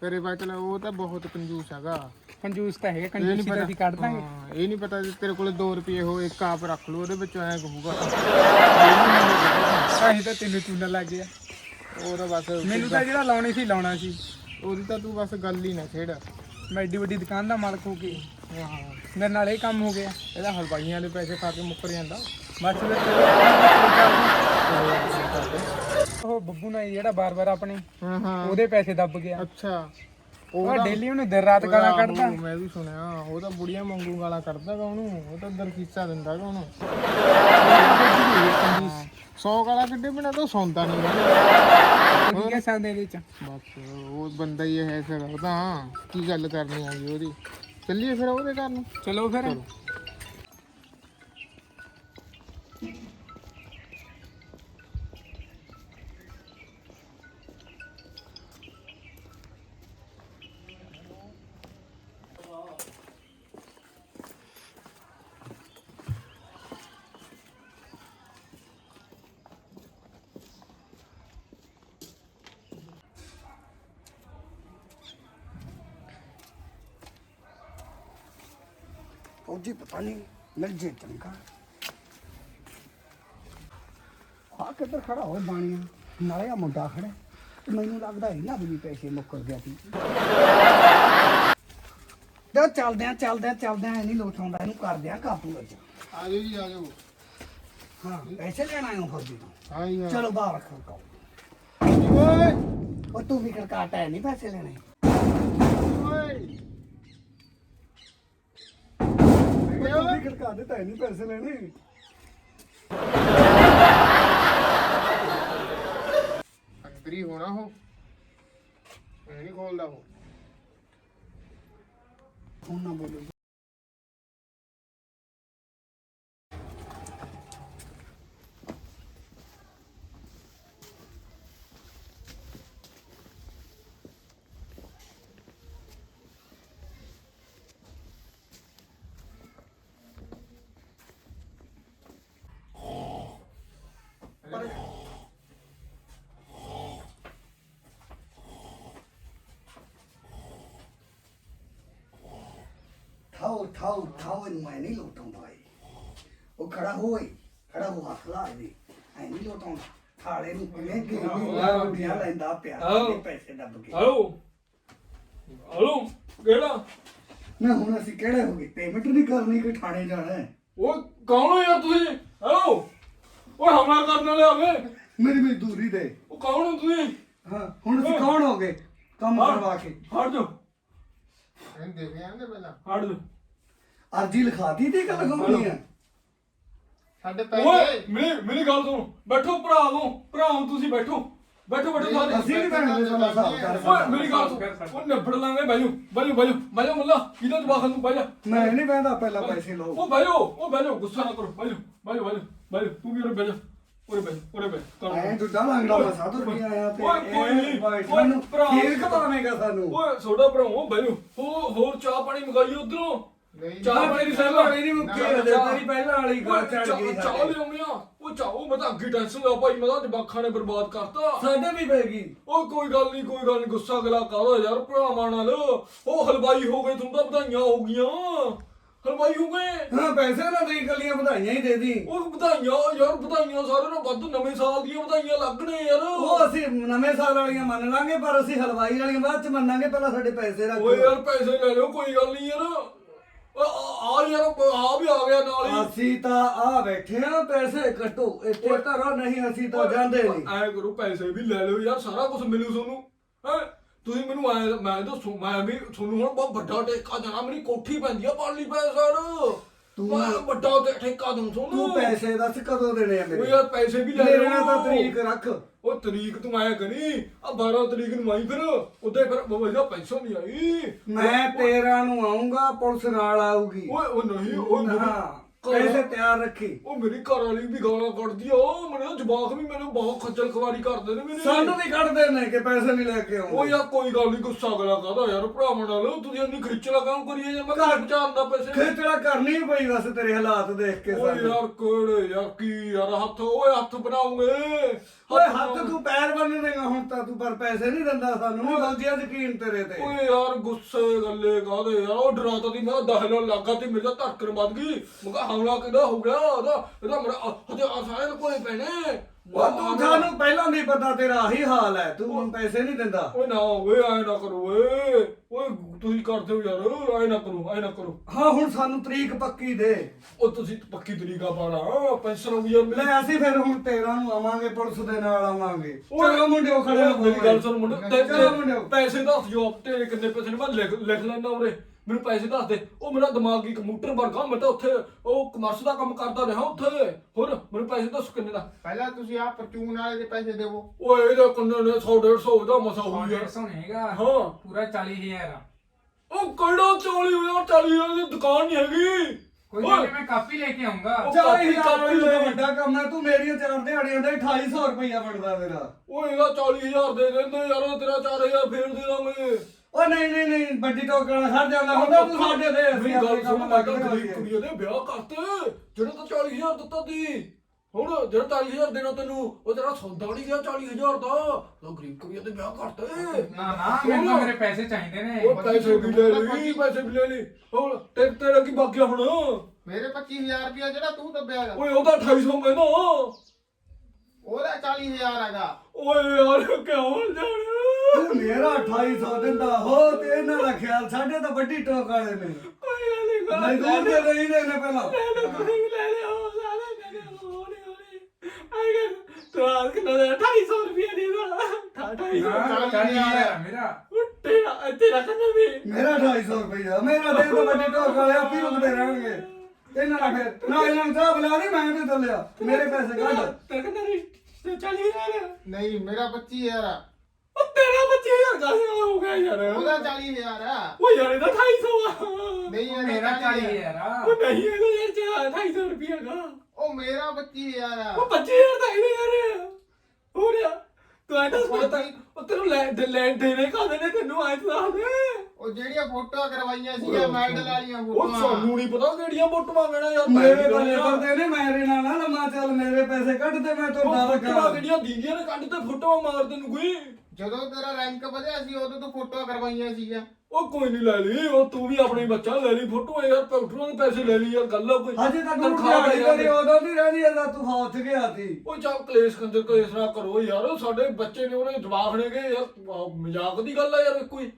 ਤੇਰੇ ਬਾਅਦ ਚਲਾ ਉਹ ਤਾਂ ਬਹੁਤ ਕੰਜੂਸ ਹੈਗਾ। ਕੰਜੂਸ ਤਾਂ ਹੈਗਾ ਇਹ ਨੀ ਕੰਜੂਸੀ ਤਾਂ ਅਸੀਂ ਕੱਢ ਦਾਂਗੇ। ਹਾਂ, ਇਹ ਨਹੀਂ ਪਤਾ ਜੇ ਤੇਰੇ ਕੋਲ 2 ਰੁਪਏ ਹੋ ਇੱਕ ਆਪ ਰੱਖ ਲਓ ਉਹਦੇ ਵਿੱਚੋਂ ਐ ਕਹੂਗਾ। ਅਸੀਂ ਤਾਂ ਤੈਨੂੰ ਚੂਨਾ ਲੱਗ ਗਿਆ। ਉਹ ਤਾਂ ਬਸ ਮੈਨੂੰ ਤਾਂ ਜਿਹੜਾ ਲਾਉਣੀ ਸੀ ਲਾਉਣਾ ਸੀ। ਉਹਦੀ ਤਾਂ ਤੂੰ ਬਸ ਗੱਲ ਹੀ ਨਾ ਛੇੜ। ਮੈਂ ਏਡੀ ਵੱਡੀ ਦੁਕਾਨ ਦਾ ਮਾਲਕ ਹੋ ਕੇ। ਹਾਂ। ਮੇਰੇ ਨਾਲ ਇਹ ਕੰਮ ਹੋ ਗਿਆ। ਇਹਦਾ ਹਲਵਾਈਆਂ ਦੇ ਪੈਸੇ ਖਾ ਕੇ ਮੁੱਕਰ ਜਾਂਦਾ। ਬਸ ਫਿਰ ਉਹ ਬੱਬੂ ਨਾਲ ਜਿਹੜਾ ਬਾਰ-ਬਾਰ ਆਪਣੇ ਹਾਂ ਹਾਂ। ਉਹਦੇ ਪੈਸੇ ਦੱਬ ਗਿਆ। ਅੱਛਾ। ਉਹ ਡੇਲੀ ਉਹਨੂੰ ਦਿਨ ਰਾਤ ਗਾਲਾਂ ਕੱਢਦਾ। ਮੈਂ ਵੀ ਸੁਣਿਆ ਉਹ ਤਾਂ ਬੁੜੀਆਂ ਮੰਗੂ ਗਾਲਾਂ ਕੱਢਦਾਗਾ ਉਹਨੂੰ ਉਹ ਤਾਂ ਦਰਖੀਸਾ ਦਿੰਦਾਗਾ ਉਹਨੂੰ। 100 ਗਾਲਾਂ ਕੱਢੇ ਬਿਨਾ ਤਾਂ ਸੌਂਦਾ ਨਹੀਂ ਕੀ ਕਹਿ ਸਕਦੇ ਇਹਦੇ ਚ? ਬਸ ਉਹ ਬੰਦਾ ਹੀ ਹੈ ਫਿਰ ਉਹ ਤਾਂ ਕੀ ਗੱਲ ਕਰਨੀ ਆ ਜੀ ਉਹਦੀ। ਚੱਲੀਏ ਫਿਰ ਉਹਦੇ ਘਰ ਨੂੰ। ਚਲੋ ਫਿਰ। ਨਹੀਂ ਮਿਲ ਜੇ ਚੰਗਾ। ਆ ਕਿੱਧਰ ਖੜਾ ਹੋਏ ਬਾਣੀਆਂ? ਨਾਲੇ ਆ ਮੁੰਡਾ ਖੜਾ ਤੇ ਮੈਨੂੰ ਲੱਗਦਾ ਇਹਨਾਂ ਦੇ ਵੀ ਪੈਸੇ ਮੁੱਕਰ ਗਿਆ ਸੀ। ਤੇ ਚੱਲਦੇ ਆ ਚੱਲਦੇ ਆ ਚੱਲਦੇ ਆ ਨਹੀਂ ਲੋਟ ਆਉਂਦਾ ਇਹਨੂੰ ਕਰਦੇ ਆ ਕਾਬੂ ਵਿੱਚ। ਆ ਜਾਓ ਜੀ ਆ ਜਾਓ। ਹਾਂ ਪੈਸੇ ਲੈਣ ਆਏ ਹੋ ਤੋਂ ਹਾਂ ਜੀ ਹਾਂ। ਚਲੋ ਬਾਹਰ ਕੋ ਓਏ। ਉਹ ਤੂੰ ਵੀ ਕਰਕਾਟਾ ਹੈ ਨਹੀਂ ਪੈਸੇ ਲੈਣੇ। ਓਏ। ਨਹੀਂ ਪੈਸੇ ਲੈਣੇ। ਅੰਦਰ ਹੀ ਹੋਣਾ ਉਹ। ਇਹ ਨਹੀਂ ਖੋਲਦਾ ਉਹ। ਹੁਣ ਨਾ ਬੋਲੋ। ਠਾਓ ਠਾਓ ਇਹਨੂੰ ਮੈਂ ਨਹੀਂ ਲੋਟਾਉਂਦਾ ਏ ਉਹ ਖੜਾ ਹੋਏ ਖੜਾ ਹੋ ਹੱਥ ਲਾ ਐ ਨਹੀਂ ਲੋਟਾਉਂਦਾ ਥਾਲੇ ਨੂੰ ਕਿਵੇਂ ਕਿਵੇਂ ਰੋਟੀਆਂ ਲੈਂਦਾ ਪਿਆ ਇਹਦੇ ਪੈਸੇ ਦੱਬ ਕੇ ਹਲੋ ਹਲੋ ਕਿਹੜਾ ਨਾ ਹੁਣ ਅਸੀਂ ਕਿਹੜੇ ਹੋ ਗਏ ਪੇਮੈਂਟ ਨਹੀਂ ਕਰਨੀ ਕਿ ਥਾਣੇ ਜਾਣਾ ਹੈ ਉਹ ਕੌਣ ਹੋ ਯਾਰ ਤੁਸੀਂ ਹਲੋ ਓਏ ਹਮਲਾ ਕਰਨ ਵਾਲੇ ਆ ਗਏ ਮੇਰੀ ਮੇਰੀ ਦੂਰੀ ਦੇ ਉਹ ਕੌਣ ਹੋ ਤੁਸੀਂ ਹਾਂ ਹੁਣ ਅਸੀਂ ਕੌਣ ਹੋ ਗਏ ਕੰਮ ਕਰਵਾ ਕੇ ਹਟ ਜਾ ਇਹਨੂੰ ਦੇਖ ਜਾਂਦੇ ਪਹਿਲਾਂ ਹਟ ਜਾ ਅਰਜੀ ਲਿਖਾਤੀ ਤੇ ਕਿ ਲਗਾਉਣੀ ਹੈ ਸਾਡੇ ਓਏ ਪੈਸੇ ਮੇਰੀ ਮੇਰੀ ਗੱਲ ਸੁਣੋ। ਬੈਠੋ ਭਰਾ ਨੂੰ। ਭਰਾ ਨੂੰ ਤੁਸੀਂ ਬੈਠੋ। ਬੈਠੋ ਬੈਠੋ ਸਾਰੇ। ਅਸੀਂ ਵੀ ਭੈਣ ਦੇ ਨਾਲ ਹਿਸਾਬ ਕਰ ਓਏ ਮੇਰੀ ਗੱਲ ਸੁਣ। ਉਹ ਨਿਬੜ ਲਾਂਗੇ ਬਾਜੂ ਬਾਜੂ ਬਾਜੂ ਬਾਜੂ ਮੁੱਲਾ ਕਿਹਦਾ ਜਵਾਖਨ ਨੂੰ ਬਾਜਾ ਮੈਂ ਨਹੀਂ ਬਹਿੰਦਾ ਪਹਿਲਾਂ ਪੈਸੇ ਲਓ। ਉਹ ਬਾਜੂ ਉਹ ਬਾਜੂ ਗੁੱਸਾ ਨਾ ਕਰੋ। ਬਾਜੂ ਬਾਜੂ ਬਾਜੂ ਬਾਜੂ ਤੂੰ ਵੀ ਉਰੇ ਬੈਜਾ ਉਰੇ ਬੈਜਾ ਉਰੇ ਬੈਜਾ ਐ ਦੁੱਡਾ ਲੰਗੜਾ ਮੈਂ ਸਾਧੂ ਰੁਪਈਆ ਆਇਆ ਤੇ ਓਏ ਕੋਈ ਨਹੀਂ ਓਏ ਭਰਾ ਖੀਰ ਕਮਾਵੇਂਗਾ ਸਾਨੂੰ। ਓਏ ਛੋਟਾ ਭਰਾ ਉਹ ਬਾਜੂ ਹੋ ਹੋਰ ਚਾਹ ਪਾਣੀ ਮੰਗਾਈ ਉਧਰੋਂ। ਨਹੀਂ ਚਾਹ ਪਾਣੀ ਦੀ ਸਹਿਲਾ ਨਹੀਂ ਮੁੱਕੀ ਹਜੇ ਤੇਰੀ ਪਹਿਲਾਂ ਵਾਲੀ ਗੱਲ ਚੜ ਗਈ ਚਾਹ ਸਾਡੇ। ਲਿਆਉਣੀ ਆ। ਉਹ ਚਾਹ ਉਹ ਮੈਂ ਤਾਂ ਅੱਗੇ ਟੈਨਸ਼ਨ ਲਿਆ ਭਾਈ ਮੈਂ ਤਾਂ ਜਵਾਖਾਂ ਨੇ ਬਰਬਾਦ ਕਰਤਾ। ਸਾਡੇ ਵੀ ਪੈ ਗਈ। ਉਹ ਕੋਈ ਗੱਲ ਨਹੀਂ ਕੋਈ ਗੱਲ ਨਹੀਂ ਗੁੱਸਾ ਗਲਾ ਕਰੋ ਯਾਰ ਭਰਾਵਾਂ ਨਾਲ। ਉਹ ਹਲਵਾਈ ਹੋ ਗਏ ਤੁਹਾਨੂੰ ਤਾਂ ਵਧਾਈਆਂ ਹੋ ਗਈਆਂ। ਹਲਵਾਈ ਹੋ ਗਏ। ਹਾਂ ਪੈਸੇ ਨਾ ਦੇਈ ਕੱਲੀਆਂ ਵਧਾਈਆਂ ਹੀ ਦੇ ਦੀ। ਉਹ ਵਧਾਈਆਂ ਯਾਰ ਵਧਾਈਆਂ ਸਾਰਿਆਂ ਨੂੰ ਵੱਧ ਨਵੇਂ ਸਾਲ ਦੀਆਂ ਵਧਾਈਆਂ ਲੱਗਣੇ ਯਾਰ। ਉਹ ਅਸੀਂ ਨਵੇਂ ਸਾਲ ਵਾਲੀਆਂ ਮੰਨ ਲਾਂਗੇ ਪਰ ਅਸੀਂ ਹਲਵਾਈ ਵਾਲੀਆਂ ਬਾਅਦ ਚ ਮੰਨਾਂਗੇ ਪਹਿਲਾਂ ਸਾਡੇ ਪੈਸੇ ਰੱਖ। ਓਏ ਯਾਰ ਪੈਸੇ ਲੈ ਲਿਓ ਕੋਈ ਗੱਲ ਨਹੀਂ ਯਾਰ। ਆ ਆ ਯਾਰ ਆ ਵੀ ਆ ਗਿਆ ਨਾਲ ਹੀ। ਅਸੀਂ ਤਾਂ ਆ ਬੈਠੇ ਆ ਪੈਸੇ ਕੱਟੋ ਇੱਥੇ ਘਰੋਂ ਨਹੀਂ ਅਸੀਂ ਤਾਂ ਜਾਂਦੇ ਨਹੀਂ। ਐ ਕਰੋ ਪੈਸੇ ਵੀ ਲੈ ਲਿਓ ਯਾਰ ਸਾਰਾ ਕੁਝ ਮਿਲੂ ਤੁਹਾਨੂੰ। ਹੈ? ਤੁਸੀਂ ਮੈਨੂੰ ਐ ਮੈਂ ਦੱਸੋ ਮੈਂ ਵੀ ਤੁਹਾਨੂੰ ਹੁਣ ਬਹੁਤ ਵੱਡਾ ਟੇਕਾ ਦੇਣਾ ਮੇਰੀ ਕੋਠੀ ਪੈਂਦੀ ਆ ਪਾਲੀ ਪੈਸਾ ਤੂੰ- ਮੈਂ ਵੱਡਾ ਤੇ ਠੇਕਾ ਦੂੰ ਤੁਹਾਨੂੰ। ਤੂੰ ਪੈਸੇ ਦੱਸ ਕਦੋਂ ਦੇਣੇ ਆ ਉਹ ਮੇਰੇ ਯਾਰ ਪੈਸੇ ਵੀ ਲੈ ਮੇਰੇ ਨਾਲ ਤਾਂ ਲਿਓ। ਤਰੀਕ ਰੱਖ। ਉਹ ਤਰੀਕ ਤੂੰ ਆਇਆ ਕਰੀ ਆ 12 ਤਰੀਕ ਨੂੰ ਆਈ ਫਿਰ। ਉਹਦੇ ਫਿਰ ਬਵਜਾ ਪੈਸਾ ਨਹੀਂ ਆਈ। ਮੈਂ 13 ਨੂੰ ਆਉਂਗਾ ਪੁਲਿਸ ਨਾਲ ਆਊਗੀ। ਓਏ ਉਹ ਨਹੀਂ ਉਹ ਹਾਂ। ਪੈਸੇ ਤਿਆਰ ਰੱਖੀ। ਉਹ ਮੇਰੀ ਘਰ ਵਾਲੀ ਵੀ ਗਾਲਾਂ ਕੱਢਦੀ ਆ ਉਹ ਤਾਂ ਜਵਾਕ ਵੀ ਮੈਨੂੰ ਬਹੁਤ ਖੱਜਲ ਖਵਾਰੀ ਕਰਦੇ ਨੇ ਮੇਰੇ। ਸਾਨੂੰ ਵੀ ਕੱਢਦੇ ਨੇ ਕਿ ਪੈਸੇ ਨਹੀਂ ਲੈ ਕੇ ਉਹ ਆਉਂਦੇ ਯਾਰ ਕੋਈ ਗੱਲ ਨਹੀਂ ਗੁੱਸਾ ਕਰਾ ਕਾਹਦਾ ਯਾਰ ਭਰਾਵਾਂ ਨਾਲ। ਤੁਸੀਂ ਇੰਨੀ ਖਿੱਚਲਾ ਕੰਮ ਕਰੀਏ ਜਾਂ ਮੈਂ ਘਰ ਪਹੁੰਚਾਉਂਦਾ ਪੈਸੇ? ਖੇਚੜਾ ਕਰਨੀ ਪਈ ਬਸ ਤੇਰੇ ਹਾਲਾਤ ਦੇਖ ਕੇ ਸਾਨੂੰ। ਯਾਰ ਕਿਹੜੇ ਯਾਰ ਕੀ ਯਾਰ ਹੱਥ ਓਏ ਹੱਥ ਬਣਾਉਂਗੇ ਓਏ ਹੱਥ ਤੂੰ ਪੈਰ ਬੰਨ ਦੇਗਾ ਹੁਣ ਤਾਂ ਤੂੰ ਪਰ ਪੈਸੇ ਨਹੀਂ ਦਿੰਦਾ ਸਾਨੂੰ ਨਹੀਂ ਬੰਦਿਆ ਯਕੀਨ ਤੇਰੇ ਤੇ। ਓਏ ਯਾਰ ਗੁੱਸੇ ਗੱਲੇ ਕਾਹਦੇ ਯਾਰ ਉਹ ਡਰਾਤਾ ਦੀ ਮੈਂ ਦਹਲੋਂ ਲੱਗਾ ਤੇ ਮੇਰਾ ਧੜਕਣ ਵੱਧ ਗਈ। ਮੈਂ ਕਿਹਾ ਹਮਲਾ ਕਿਹਦਾ ਹੋ ਗਿਆ ਉਹਦਾ ਇਹਦਾ ਮੇਰਾ ਹਜੇ ਸਾਰੇ ਨੂੰ ਕੋਈ ਪੈਣੇ ਉਹ ਤੂੰ ਸਾਨੂੰ ਪਹਿਲਾਂ ਨਹੀਂ ਪਤਾ ਤੇਰਾ ਆਹੀ ਹਾਲ ਹੈ ਤੂੰ ਹੁਣ ਪੈਸੇ ਨਹੀਂ ਦਿੰਦਾ ਓਏ ਨਾ ਓਏ ਐ ਨਾ ਕਰੋ ਓਏ ਓਏ ਤੁਸੀਂ ਕਰਦੇ ਹੋ ਯਾਰ ਐ ਨਾ ਕਰੋ ਐ ਨਾ ਕਰੋ ਹਾਂ ਹੁਣ ਸਾਨੂੰ ਤਰੀਕ ਪੱਕੀ ਦੇ। ਉਹ ਤੁਸੀਂ ਪੱਕੀ ਤਰੀਕਾ ਪਾਣਾ ਪੈਨਸ਼ਨ ਵੀ ਯਾਰ ਲੈ ਅਸੀਂ ਫਿਰ ਹੁਣ 13 ਨੂੰ ਆਵਾਂਗੇ ਪੁਲਿਸ ਦੇ ਨਾਲ ਆਵਾਂਗੇ। ਚਲੋ ਮੁੰਡਿਓ ਖੜੇ ਹੋ ਮੇਰੀ ਗੱਲ ਸੁਣ ਤੇ- ਤੇ ਮੁੰਡਿਓ। ਪੈਸੇ ਦੱਸ ਜੋ ਤੇਰੇ ਕਿੰਨੇ ਪੈਸੇ ਨੇ ਮੈਂ ਲਿਖ ਲੈਣਾ ਉਰੇ। ਮੈਨੂੰ ਪੈਸੇ ਦੱਸ ਦੇ। ਉਹ ਮੇਰਾ ਦਿਮਾਗ ਹੀ ਕੰਪਿਊਟਰ ਵਰਗਾ ਮੈਂ ਤਾਂ ਉੱਥੇ ਉਹ ਕਮਰਸ ਦਾ ਕੰਮ ਕਰਦਾ ਰਿਹਾ ਉੱਥੇ। ਹੋਰ ਮੈਨੂੰ ਪੈਸੇ ਦੱਸ ਕਿੰਨੇ ਦਾ। ਪਹਿਲਾਂ ਤੁਸੀਂ ਆ ਪਰਚੂਨ ਵਾਲੇ ਦੇ ਪੈਸੇ ਦੇਵੋ। ਓਏ ਇਹਦੇ ਕੰਨੇ ਨੇ 100 150 ਦਾ ਮਸਾ ਹੋਈ ਯਾਰ 150 ਨਹੀਂ ਹੈਗਾ। ਹਾਂ। ਪੂਰਾ 40000 ਆ। ਉਹ ਕਿਹੜਾ 40 ਹਜ਼ਾਰ? 40 ਹਜ਼ਾਰ ਦੀ ਦੁਕਾਨ ਨਹੀਂ ਹੈਗੀ। ਕੋਈ ਓਏ, ਗੱਲ ਨੀ, ਮੈਂ ਕਾਪੀ ਲੈ ਕੇ ਆਉਂਗਾ ਉਹ ਚਾਲੀ ਹਜ਼ਾਰ ਕਾਪੀ ਲੈ। ਵੱਡਾ ਕੰਮ ਹੈ ਤੂੰ ਮੇਰੀਆਂ ਚਾਰ ਦਿਹਾੜੀਆਂ ਦਾ 2800 ਰੁਪਈਆ ਬਣਦਾ ਮੇਰਾ ਓਏ ਇਹਦਾ 40 ਹਜ਼ਾਰ ਦੇ ਦਿੰਦੇ ਯਾਰ ਤੇਰਾ 4000 ਫੇਰ ਦੇ ਦਾਂਗੇ। ਉਹ ਨਹੀਂ ਨਹੀਂ ਨਹੀਂ ਵੱਡੀ ਟੋਕਣਾ ਖੜ ਜਾਂਦਾ ਹੁੰਦਾ ਤੂੰ ਸਾਡੇ ਦੇ ਅਸੀਂ ਮੇਰੀ ਗੱਲ ਸੁਣ ਮੈਂ ਤਾਂ ਗਰੀਬ ਕੁੜੀਆਂ ਦੇ ਵਿਆਹ ਕਰਤੇ ਜਿਹੜਾ ਤਾਂ 40000 ਦਿੱਤਾ ਤੀ ਹੁਣ ਜਿਹੜਾ 40000 ਦੇਣਾ ਤੈਨੂੰ ਉਹ ਤੇਰਾ ਸੌਦਾ ਨਹੀਂ ਗਿਆ 40000 ਦਾ। ਉਹ ਗਰੀਬ ਕੁੜੀਆਂ ਦੇ ਵਿਆਹ ਕਰਤੇ। ਨਾ ਨਾ ਮੈਨੂੰ ਤਾਂ ਮੇਰੇ ਪੈਸੇ ਚਾਹੀਦੇ ਨੇ। ਉਹ ਪੈਸੇ ਵੀ ਲੈ ਲਈ ਪੈਸੇ ਵੀ ਲੈ ਲਈ। ਹੁਣ ਤੇ ਤੇਰਾ ਕੀ ਬਾਕੀ ਹੁਣ। ਓਏ ਮੇਰੇ 25000 ਰੁਪਇਆ ਜਿਹੜਾ ਤੂੰ ਦੱਬਿਆ ਗਾ, ਉਹਦਾ 2800 ਕਹਿੰਦਾ। ਉਹਦਾ 40000 ਹੈਗਾ। ਓਏ ਯਾਰ ਕਿਉਂ ਜਾਣਾ ਤੂੰ ਮੇਰਾ 2800 ਦਿੰਦਾ ਹੋ ਤੇ ਇਹਨਾਂ ਦਾ ਖਿਆਲ ਸਾਡੇ ਤਾਂ ਵੱਡੀ ਟੋਕ ਵਾਲੇ ਨੇ। ਓਏ ਯਾਰ ਨਹੀਂ ਕਰ ਮਜ਼ਦੂਰ ਦੇ ਨਹੀਂ ਦੇਣੇ ਪਹਿਲਾਂ। ਲੈ ਲੈ ਤੁਸੀਂ ਵੀ ਲੈ ਲਿਓ ਸਾਰੇ ਲੈ ਲਿਓ ਹੌਲੀ ਹੌਲੀ ਆਏਗਾ ਤੂੰ ਆਜ ਕਿੰਨਾ ਦੇ 250 ਰੁਪਏ ਦੇ ਦਾ। 250 ਨਾ 40000 ਆ ਮੇਰਾ। ਤੇਰਾ ਤੇਰਾ ਕੰਨਾ ਵੀ। ਮੇਰਾ 250 ਰੁਪਈਆ ਮੇਰਾ ਦੇ ਤਾਂ ਵੱਡੀ ਟੋਕ ਵਾਲੇ ਆਪੀ ਰੁਕਦੇ ਰਹਿਣਗੇ। ਇਹਨਾਂ ਦਾ ਫਿਰ ਨਾ ਇਹਨਾਂ ਨੂੰ ਚਾਹ ਬੁਲਾ ਨਹੀਂ ਮੈਂ ਵੀ ਚੱਲਿਆ ਮੇਰੇ ਪੈਸੇ ਕੱਢ। ਤੇਰਾ ਕੰਨਾ ਵੀ ਤੇ ਚੱਲੀ ਯਾਰ ਨਹੀਂ ਮੇਰਾ 25000 ਆ। ਉਹ ਤੇਰਾ 25000 ਦਾ ਹੋ ਗਿਆ ਯਾਰ। ਉਹਦਾ 40000 ਆ। ਉਹ ਯਾਰ ਇਹਦਾ 250 ਆ। ਨਹੀਂ ਇਹਦਾ ਮੇਰਾ 40000 40000 ਆ। ਉਹ ਨਹੀਂ ਇਹਦਾ ਯਾਰ ਚਾ 250 ਰੁਪਏ ਦਾ ਉਹ ਮੇਰਾ 25000 ਆ। ਉਹ 25000 ਦਾ ਇਹਦੇ ਯਾਰ। ਹੋ ਰਿਹਾ ਤੂੰ ਐਂ ਦੱਸ ਪਤਾ ਉਹ ਤੈਨੂੰ ਲੈ ਦੇ- ਲੈ ਦੇਣੇ ਕਾਹਦੇ ਨੇ? ਤੈਨੂੰ ਐਂ ਤਾਂ ਦੱਸ ਦੇ। ਉਹ ਜਿਹੜੀਆਂ ਫੋਟੋਆਂ ਕਰਵਾਈਆਂ ਸੀਗੀਆਂ ਮੈਡਲ ਵਾਲੀਆਂ ਉਹ ਫੋਟੋਆਂ। ਸਾਨੂੰ ਨਹੀਂ ਪਤਾ ਕਿਹੜੀਆਂ ਫੋਟੋਆਂ ਕਹਿਣਾ ਯਾਰ ਮੇਰੇ ਤਾਂ ਲੇਬਰ ਦੇ ਨੇ ਮੇਰੇ ਨਾਲ ਨਾ ਲੰਮਾ ਚੱਲ ਮੇਰੇ ਪੈਸੇ ਕੱਢ ਤੇ ਮੈਂ ਤੋਂ ਡਰ ਫੋਟੋਆਂ ਗਿਆ ਕਿਹੜੀਆਂ ਦੀਦੀਆਂ ਨੇ? ਕੱਢ ਤੇ ਫੋਟੋਆਂ ਮਾਰ ਤੈਨੂੰ ਕੋਈ। ਜਦੋਂ ਤੇਰਾ ਰੈਂਕ ਵਧਿਆ ਸੀ ਉਦੋਂ ਤੂੰ ਫੋਟੋਆਂ ਕਰਵਾਈਆਂ ਸੀਗੀਆਂ। ਉਹ ਕੋਈ ਨਹੀਂ ਲੈ ਲਈ ਉਹ ਤੂੰ ਵੀ ਆਪਣੀ ਬੱਚਾ ਲੈ ਲਈ ਫੋਟੋਆਂ ਯਾਰ ਫੋਟੋਆਂ ਦੇ ਪੈਸੇ ਲੈ ਲਈ ਯਾਰ ਗੱਲ ਆ ਕੋਈ। ਹਜੇ ਤੱਕ ਤੂੰ ਤਨਖਾਹ ਦਿਹਾੜੀ ਦੇ ਕਰੀ ਉਦੋਂ ਨਹੀਂ ਰਹਿਣੀ ਇਹਦਾ ਤੂੰ ਹੌਥ ਗਿਆ ਸੀ। ਉਹ ਚੱਲ ਕਲੇਸ਼ ਕੰਦਰ ਕਲੇਸ਼ ਨਾ ਕਰੋ ਯਾਰ ਸਾਡੇ ਬੱਚੇ ਨੇ ਉਹਨੇ ਜਵਾਬ ਨੇ ਗਏ ਯਾਰ ਆਹ ਮਜ਼ਾਕ ਦੀ ਗੱਲ ਆ ਯਾਰ ਕੋਈ।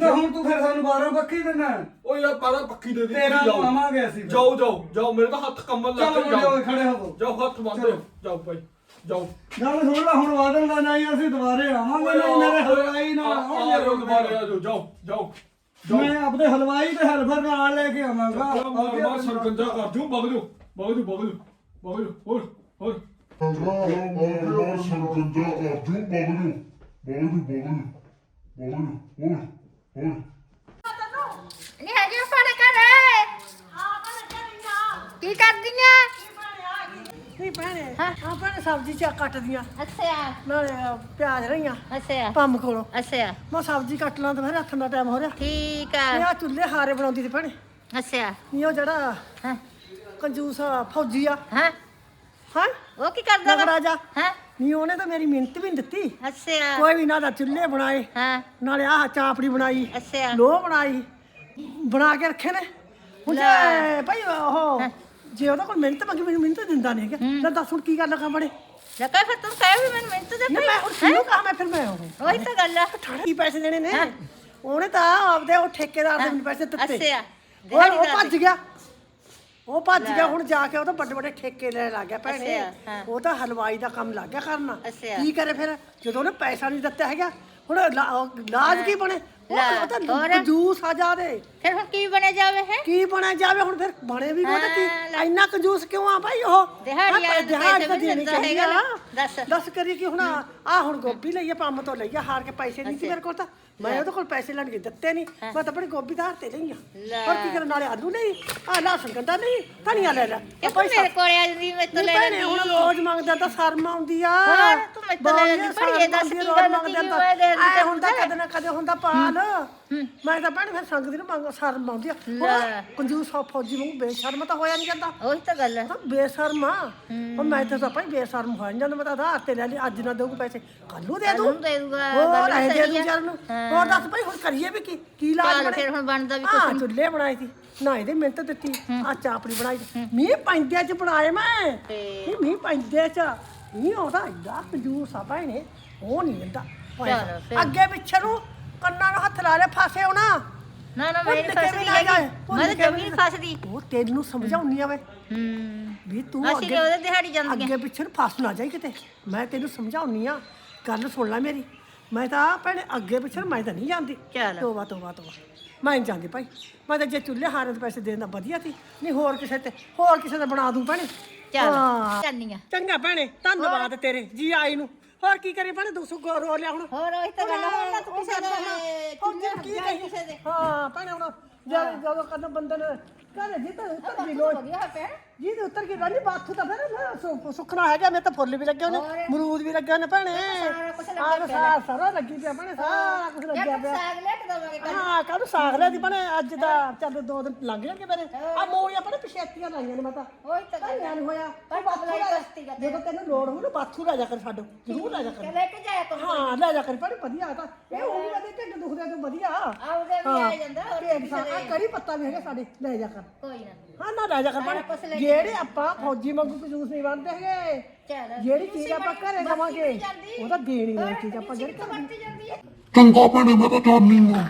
ਤੇ ਹੁਣ ਤੂੰ ਫਿਰ ਸਾਨੂੰ 12 ਬੱਕੀ ਦਿੰਨਾ ਉਹ ਯਾਰ ਪਾਰਾ ਪੱਕੀ ਦੇ ਦੀ ਤੇਰਾ ਆਵਾਂਗੇ ਅਸੀਂ ਫਿਰ। ਜਾਓ ਜਾਓ ਜਾਓ ਮੇਰੇ ਤਾਂ ਹੱਥ ਕੰਬਲ ਲੱਗ ਚੱਲ ਗਏ ਮੁੰਡੇ ਜਾਓ। ਖੜੇ ਹੋਵੋ ਜਾਓ ਹੱਥ ਬੰਨ੍ਹੋ ਜਾਓ ਭਾਈ। ਜਾਓ। ਗੱਲ ਸੁਣ ਲੈ ਹੁਣ ਵਾਦਲ ਦਾ ਨਹੀਂ ਅਸੀਂ ਦੁਬਾਰੇ ਆਵਾਂਗੇ ਨਹੀਂ ਮੇਰੇ ਹਲਵਾਈ ਨਾਲ ਆ ਜਾਓ ਦੁਬਾਰੇ ਆ ਜਾਓ ਜਾਓ ਜਾਓ ਮੈਂ ਆਪਣੇ ਹਲਵਾਈ ਤੇ ਹੈਲਪਰ ਨਾਲ ਲੈ ਕੇ ਆਵਾਂਗਾ। ਮਾਰ ਮਾਰ ਸਰਗੰਜਾ ਕਰ ਜੂ ਬਗ ਜੂ ਬਗ ਜੂ ਬਗ ਜੂ ਬਗ ਜੂ ਹੋਰ ਹੋਰ। ਮਾਰ ਸਰਗੰਜਾ ਅਰਜੂ ਬਗਲੂ ਬਗਲੂ ਬਗਲੂ ਬਗਲੂ ਹੋਰ ਹੋਰ ਨਹੀਂ ਹੈਗੀ ਫੜ ਕਰ ਕੀ ਕਰਦੀਆਂ ਨਹੀਂ ਭੈਣੇ ਆਪਾਂ ਨੇ ਸਬਜ਼ੀ ਚਾ ਕੱਟਦੀਆਂ ਅੱਛਾ। ਨਾਲੇ ਪਿਆਜ਼ ਰਹੀਆਂ। ਅੱਛਾ। ਪੰਮ ਕੋਲੋਂ। ਅੱਛਾ। ਮੈਂ ਸਬਜ਼ੀ ਕੱਟ ਲਾਂ ਤੇ ਫਿਰ ਹੱਥ ਦਾ ਟਾਈਮ ਹੋ ਰਿਹਾ। ਠੀਕ ਇਹ ਆ ਆ ਚੁੱਲ੍ਹੇ ਹਾਰੇ ਬਣਾਉਂਦੀ ਤੇ ਭੈਣੇ। ਅੱਛਾ। ਨਹੀਂ ਉਹ ਜਿਹੜਾ ਹਾਂ। ਕੰਜੂਸ ਆ, ਫੌਜੀ ਆ। ਹਾਂ। ਹਾਂ। ਉਹ ਕੀ ਕਰਦਾ ਵਾ? ਨਗਰਾਜਾ ਹਾਂ। ਨਹੀਂ ਉਹਨੇ ਤਾਂ ਮੇਰੀ ਮਿਹਨਤ ਵੀ ਨੀ ਦਿੱਤੀ। ਅੱਛਾ। ਕੋਈ ਵੀ ਨਾ ਦਾ ਚੁੱਲ੍ਹੇ ਬਣਾਏ। ਹਾਂ। ਨਾਲੇ ਆਹ ਚਾਪੜੀ ਬਣਾਈ। ਅੱਛਾ। ਲੋਹ ਬਣਾਈ। ਬਣਾ ਕੇ ਰੱਖੇ ਨੇ। ਹੁਣ ਜੇ ਭਾਈ ਉਹ ਜੇ ਉਹਦਾ ਕੋਲ ਮਿਹਨਤ ਮੰਗੀ ਮੈਨੂੰ ਮਿਹਨਤ ਦਿੰਦਾ ਨਹੀਂ ਹੈਗਾ। ਲੈ ਦੱਸ ਹੁਣ ਕੀ ਗੱਲ ਬੜੇ ਲੈ ਕਹਿ ਫਿਰ ਤੂੰ ਕਹਿ ਵੀ ਮੈਨੂੰ ਮਿਹਨਤ ਦੇ ਨਹੀਂ ਮੈਂ ਹੁਣ ਕਿਹਨੂੰ ਕਹਾਂ ਮੈਂ ਫਿਰ ਮੈਂ ਉਹ ਉਹੀ ਤਾਂ ਗੱਲ ਆ। ਕੀ ਪੈਸੇ ਦੇਣੇ ਨੇ। ਉਹਨੇ ਤਾਂ ਆਪਦੇ ਉਹ ਠੇਕੇਦਾਰ ਦੇ ਮੈਨੂੰ ਪੈਸੇ ਦਿੱਤੇ। ਅੱਛਾ। ਉਹ ਉਹ ਭੱਜ ਗਿਆ। ਉਹ ਭੱਜ ਗਿਆ। ਹੁਣ ਜਾ ਕੇ ਉਹ ਤਾਂ ਵੱਡੇ ਵੱਡੇ ਠੇਕੇ ਲੈਣ ਲੱਗ ਗਿਆ ਭੈਣੇ। ਉਹ ਤਾਂ ਹਲਵਾਈ ਦਾ ਕੰਮ ਲੱਗ ਗਿਆ ਕਰਨਾ। ਕੀ ਕਰੇ ਫਿਰ? ਜਦੋਂ ਉਹਨੇ ਪੈਸਾ ਨਹੀਂ ਦਿੱਤਾ ਹੈਗਾ ਹੁਣ ਲਾ- ਉਹ ਲਾਜ ਕੀ ਬਣੇ? ਉਹ ਲੈ, ਉਹ ਤਾਂ ਹੋਰ? ਜੂਸ ਆ ਜਾ ਦੇ ਫਿਰ ਹੁਣ ਕੀ ਬਣਿਆ ਜਾਵੇ ਹੈ? ਕੀ ਬਣਾ ਜਾਵੇ? ਹੁਣ ਫਿਰ ਬਣੇ ਵੀ ਕੋ ਤਾਂ ਹਾਂ, ਕੀ ਇੰਨਾ ਕੰਜੂਸ ਕਿਉਂ ਆ ਭਾਈ ਉਹ? ਦਿਹਾੜੀ ਹਾਂ, ਵਾਲੇ ਨੂੰ ਦਿਹਾੜੀ ਪੈਸੇ ਤਾਂ ਵੀ ਦੇਣੀ ਦਿੰਦਾ ਚਾਹੀਦੀ ਹੈਗਾ ਆ। ਦੱਸ। ਦੱਸ ਕਰੀ ਕਿ ਹੁਣ ਆ ਹੁਣ ਗੋਭੀ ਲਈਏ ਪੰਮ ਤੋਂ ਲਈਏ ਹਾਰ ਕੇ ਪੈਸੇ ਨਹੀਂ ਸੀ ਮੇਰੇ ਕੋਲ ਤਾਂ। ਮੈਂ ਉਹਦੇ ਕੋਲ ਪੈਸੇ ਲੈਣ ਕੇ ਦਿੱਤੇ ਨਹੀਂ। ਮੈਂ ਤਾਂ ਆਪਣੀ ਗੋਭੀ ਦਾ ਹਾਰ ਤੇ ਲਈ ਆ। ਲੈ। ਹੋਰ ਕੀ ਕਰਨ ਨਾਲੇ ਆਲੂ ਨਹੀਂ ਆ ਲਸਣ ਗੰਡਾ ਨਹੀਂ ਧਨੀਆ ਲੈ ਲੈ। ਇਹ ਤੂੰ ਮੇਰੇ ਕੋਲੇ ਆ ਜਾਂਦੀ ਮੈਂ ਤਾਂ ਲੈ ਭੈਣੇ ਹੁਣ ਰੋਜ਼ ਮੰਗਦਾ ਤਾਂ ਸ਼ਰਮ ਆਉਂਦੀ ਆ। ਹੋਰ, ਤੂੰ ਮੈਥੋਂ ਲੈ ਬਾਹਲੀਆਂ ਲੈਂਦੀ, ਭੈਣੇ, ਸ਼ਰਮ ਦੱਸ ਆ, ਕੀ ਗੱਲ ਮੰਗਦਾ ਸੀ, ਤਾਂ। ਮੈਂ ਦੇ ਦਿੰਦੀ ਐ ਤੈਨੂੰ ਹੁੰਦਾ ਤਾਂ। ਕਦੇ ਨਾ ਕਦੇ ਹੁੰਦਾ ਪਾਲ। ਮੈਂ ਤਾਂ ਭੈਣੇ ਫਿਰ ਸੰਗ ਦੀ ਨਾ ਮੰਗ ਸ਼ਰਮ ਆਉਂਦੀ ਆ। ਕੰਜੂਸ ਹੋ ਫੌਜੀ ਨੂੰ ਬੇਸ਼ਰਮ ਤਾਂ ਹੋਇਆ ਨਹੀਂ ਜਾਂਦਾ। ਉਹੀ ਤਾਂ ਗੱਲ ਹੈ ਤਾਂ ਬੇਸ਼ਰਮ ਆ। ਉਹ ਮੈਂ ਤਾਂ ਭਾਈ ਬੇਸ਼ਰਮ ਹੋ ਜਾਂਦਾ ਮੈਂ ਤਾਂ ਆਧਾਰ ਤੇ ਲੈ ਲਈ ਅੱਜ ਨਾ ਦੇਊ ਪੈਸੇ। ਕੱਲ ਨੂੰ ਦੇ ਦੂੰ। ਨੂੰ ਦੇ ਦੂਗਾ, ਹੋਰ ਗੱਲ ਐ ਦੇ ਸਹੀ ਦੂੰ ਆ। ਜਰ ਨੂੰ ਹੋਰ ਦੱਸ ਭਾਈ ਹੁਣ ਕਰੀਏ ਵੀ ਕੀ? ਕੀ ਲਾਜ ਚੱਲ ਬਣੇ ਫਿਰ ਹੁਣ ਬਣਦਾ ਵੀ ਹਾਂ ਚੁੱਲ੍ਹੇ ਬਣਾਏ ਸੀ ਨਾ ਇਹਦੇ ਮਿਹਨਤ ਦਿੱਤੀ ਆ ਚਾਪੜੀ ਬਣਾਈ ਸੀ। ਮੀਂਹ ਪੈਂਦੇ ਚ ਬਣਾਏ ਮੈਂ। ਨਹੀਂ ਮੀਂਹ ਪੈਂਦੇ ਚ। ਮੀਂਹ ਆਉਂਦਾ ਐਡਾ ਕੰਜੂਸ ਆ ਭੈਣੇ ਉਹ ਨਹੀਂ ਦਿੰਦਾ ਚਲੋ ਫਿਰ। ਅੱਗੇ ਪਿੱਛੇ ਨੂੰ ਕੰਨਾਂ ਨੂੰ ਹੱਥ ਲਾ ਲੈ ਫਾਸੇ ਹੋਣਾ ਨਾ ਨਾ ਮੈਂ ਨਹੀਂ ਫਸਦੀ ਹੈਗੀ। ਮੈਂ ਤਾਂ ਜਮੀ ਨਹੀਂ ਫਸਦੀ ਉਹ ਤੈਨੂੰ ਸਮਝਾਉਣੀ ਆ ਵੇ। ਹੂੰ। ਵੀ ਤੂੰ ਅਸੀਂ ਉਹਦੇ ਦਿਹਾੜੀ ਜਾਂਦੀਆਂ ਅੱਗੇ ਪਿੱਛੇ ਨੂੰ ਫਸ ਨਾ ਜਾਈ ਕਿਤੇ। ਮੈਂ ਤੈਨੂੰ ਸਮਝਾਉਣੀ ਆ। ਗੱਲ ਸੁਣ ਲੈ ਮੇਰੀ। ਮੈਂ ਤਾਂ ਭੈਣੇ ਅੱਗੇ ਪਿੱਛੇ ਮੈਂ ਤਾਂ ਨਹੀਂ ਜਾਂਦੀ। ਤੋਬਾ ਤੋਬਾ ਤੋਬਾ। ਮੈਂ ਨਹੀਂ ਜਾਂਦੀ ਭਾਈ। ਮੈਂ ਤਾਂ ਜੇ ਚੁੱਲ੍ਹੇ ਹਾਰੇ ਦੇ ਪੈਸੇ ਦੇਣ ਦਾ ਵਧੀਆ ਸੀ। ਨਹੀਂ ਹੋਰ ਕਿਸੇ ਤੇ ਹੋਰ ਕਿਸੇ ਦਾ ਬਣਾ ਦੂੰ ਭੈਣੇ। ਚੱਲ। ਚੰਗਾ ਭੈਣੇ। ਧੰਨਵਾਦ ਤੇਰੇ। ਜੀ ਆਈ ਨੂੰ। ਹੋਰ ਕੀ ਕਰੇ ਭੈਣੇ 200 ਗੋ ਰੋ ਲਿਆ ਹੁਣ। ਹੋਰ ਉਹੀ ਤਾਂ ਗੱਲ ਹੁਣ ਨਾ ਤੂੰ ਕਿਸੇ ਦੇ ਹੋਰ ਕੀ ਚੁੱਲ੍ਹੇ ਕਹੀ? ਕਿਸੇ ਦੇ। ਹਾਂ ਭੈਣੇ ਹੁਣ ਜਦ ਜਦੋਂ ਕਦੋਂ ਬੰਦੇ ਨੇ ਕਹਦੇ ਜੀ ਤਾਂ ਉੱਤਰ ਗਈ ਲੋੜ। ਵਧੀਆ ਪਿਆ। ਜੀ ਤੇ ਉੱਤਰ ਕੇ ਰਾਣੀ ਬਾਥੂ ਤਾਂ ਫਿਰ ਨਾ ਸੁ- ਸੁੱਕਣਾ ਹੈਗਾ ਮੇਰੇ ਤਾਂ ਫੁੱਲ ਵੀ ਲੱਗੇ ਉਹਨੇ ਮਰੂਦ ਵੀ ਲੱਗੇ ਨੇ ਭੈਣੇ। ਸਾਰਾ ਕੁਛ ਲੱਗਿਆ ਆਹ ਸਾਰਾ ਸਾਰਾ ਲੱਗੀ ਪਿਆ ਭੈਣੇ ਸਾਰਾ ਕੁਝ ਲੱਗਿਆ ਪਿਆ। ਸਾਗ ਲੈ ਕੇ ਦਵਾਂਗੇ ਹਾਂ ਕੱਲ ਸਾਗ ਲਿਆ ਦੀ ਭੈਣੇ ਅੱਜ ਦਾ ਚੱਲ ਦੋ ਦਿਨ ਲੰਘ ਜਾਣਗੇ ਮੇਰੇ ਆ ਮੋੜੀਆਂ ਭੈਣੇ ਪਛੇਤੀਆਂ ਲਾਈਆਂ ਨੇ ਮੈਂ ਤਾਂ। ਉਹੀ ਤਾਂ ਗੱਲ ਨਹੀਂ ਹੋਇਆ। ਪਰ ਬਦਲਾਈ ਕਸਤੀ ਗਾ ਜਦੋਂ ਤੈਨੂੰ ਲੋੜ ਹੋਊ ਨਾ ਬਾਥੂ ਲੈ ਜਾ ਕਰ ਸਾਡੋ ਜ਼ਰੂਰ ਲੈ ਜਾ ਕਰ। ਲੈ ਕੇ ਜਾਇਆ ਕਰੋ ਹਾਂ ਲੈ ਜਾ ਕਰ ਭੈਣੇ ਵਧੀਆ ਆ ਤਾਂ। ਇਹ ਉਹ ਵੀ ਵਧੀਆ ਢਿੱਡ ਦੁਖਦੇ ਤੋਂ ਵਧੀਆ। ਆਉਦੇ ਵੀ ਆ ਜਾਂਦਾ ਹੋਰ ਸਾ ਆ ਕੜੀ ਪੱਤਾ ਵੀ ਹੈਗਾ ਸਾਡੇ ਲੈ ਜਾ ਕਰ। ਕੋਈ ਨਾ। ਹਾਂ ਨਾ ਲੈ ਜਾ ਕਰ ਭੈਣੇ। ਜਿਹੜੇ ਆਪਾਂ ਫੌਜੀ ਵਾਂਗੂ ਕੰਜੂਸ ਨਹੀਂ ਬਣਦੇ ਹੈਗੇ ਜਿਹੜੀ ਚੀਜ਼ ਆਪਾਂ ਘਰੇ ਦਵਾਂਗੇ ਉਹ ਤਾਂ ਦੇਣੀ ਨਹੀਂ ਚੀਜ਼ ਆਪਾਂ ਜਿਹੜੀ ਘਰ ਹੈ? ਚੰਗਾ ਭੈਣੇ ਮੈਂ ਤਾਂ ਜਾਣੀ ਹਾਂ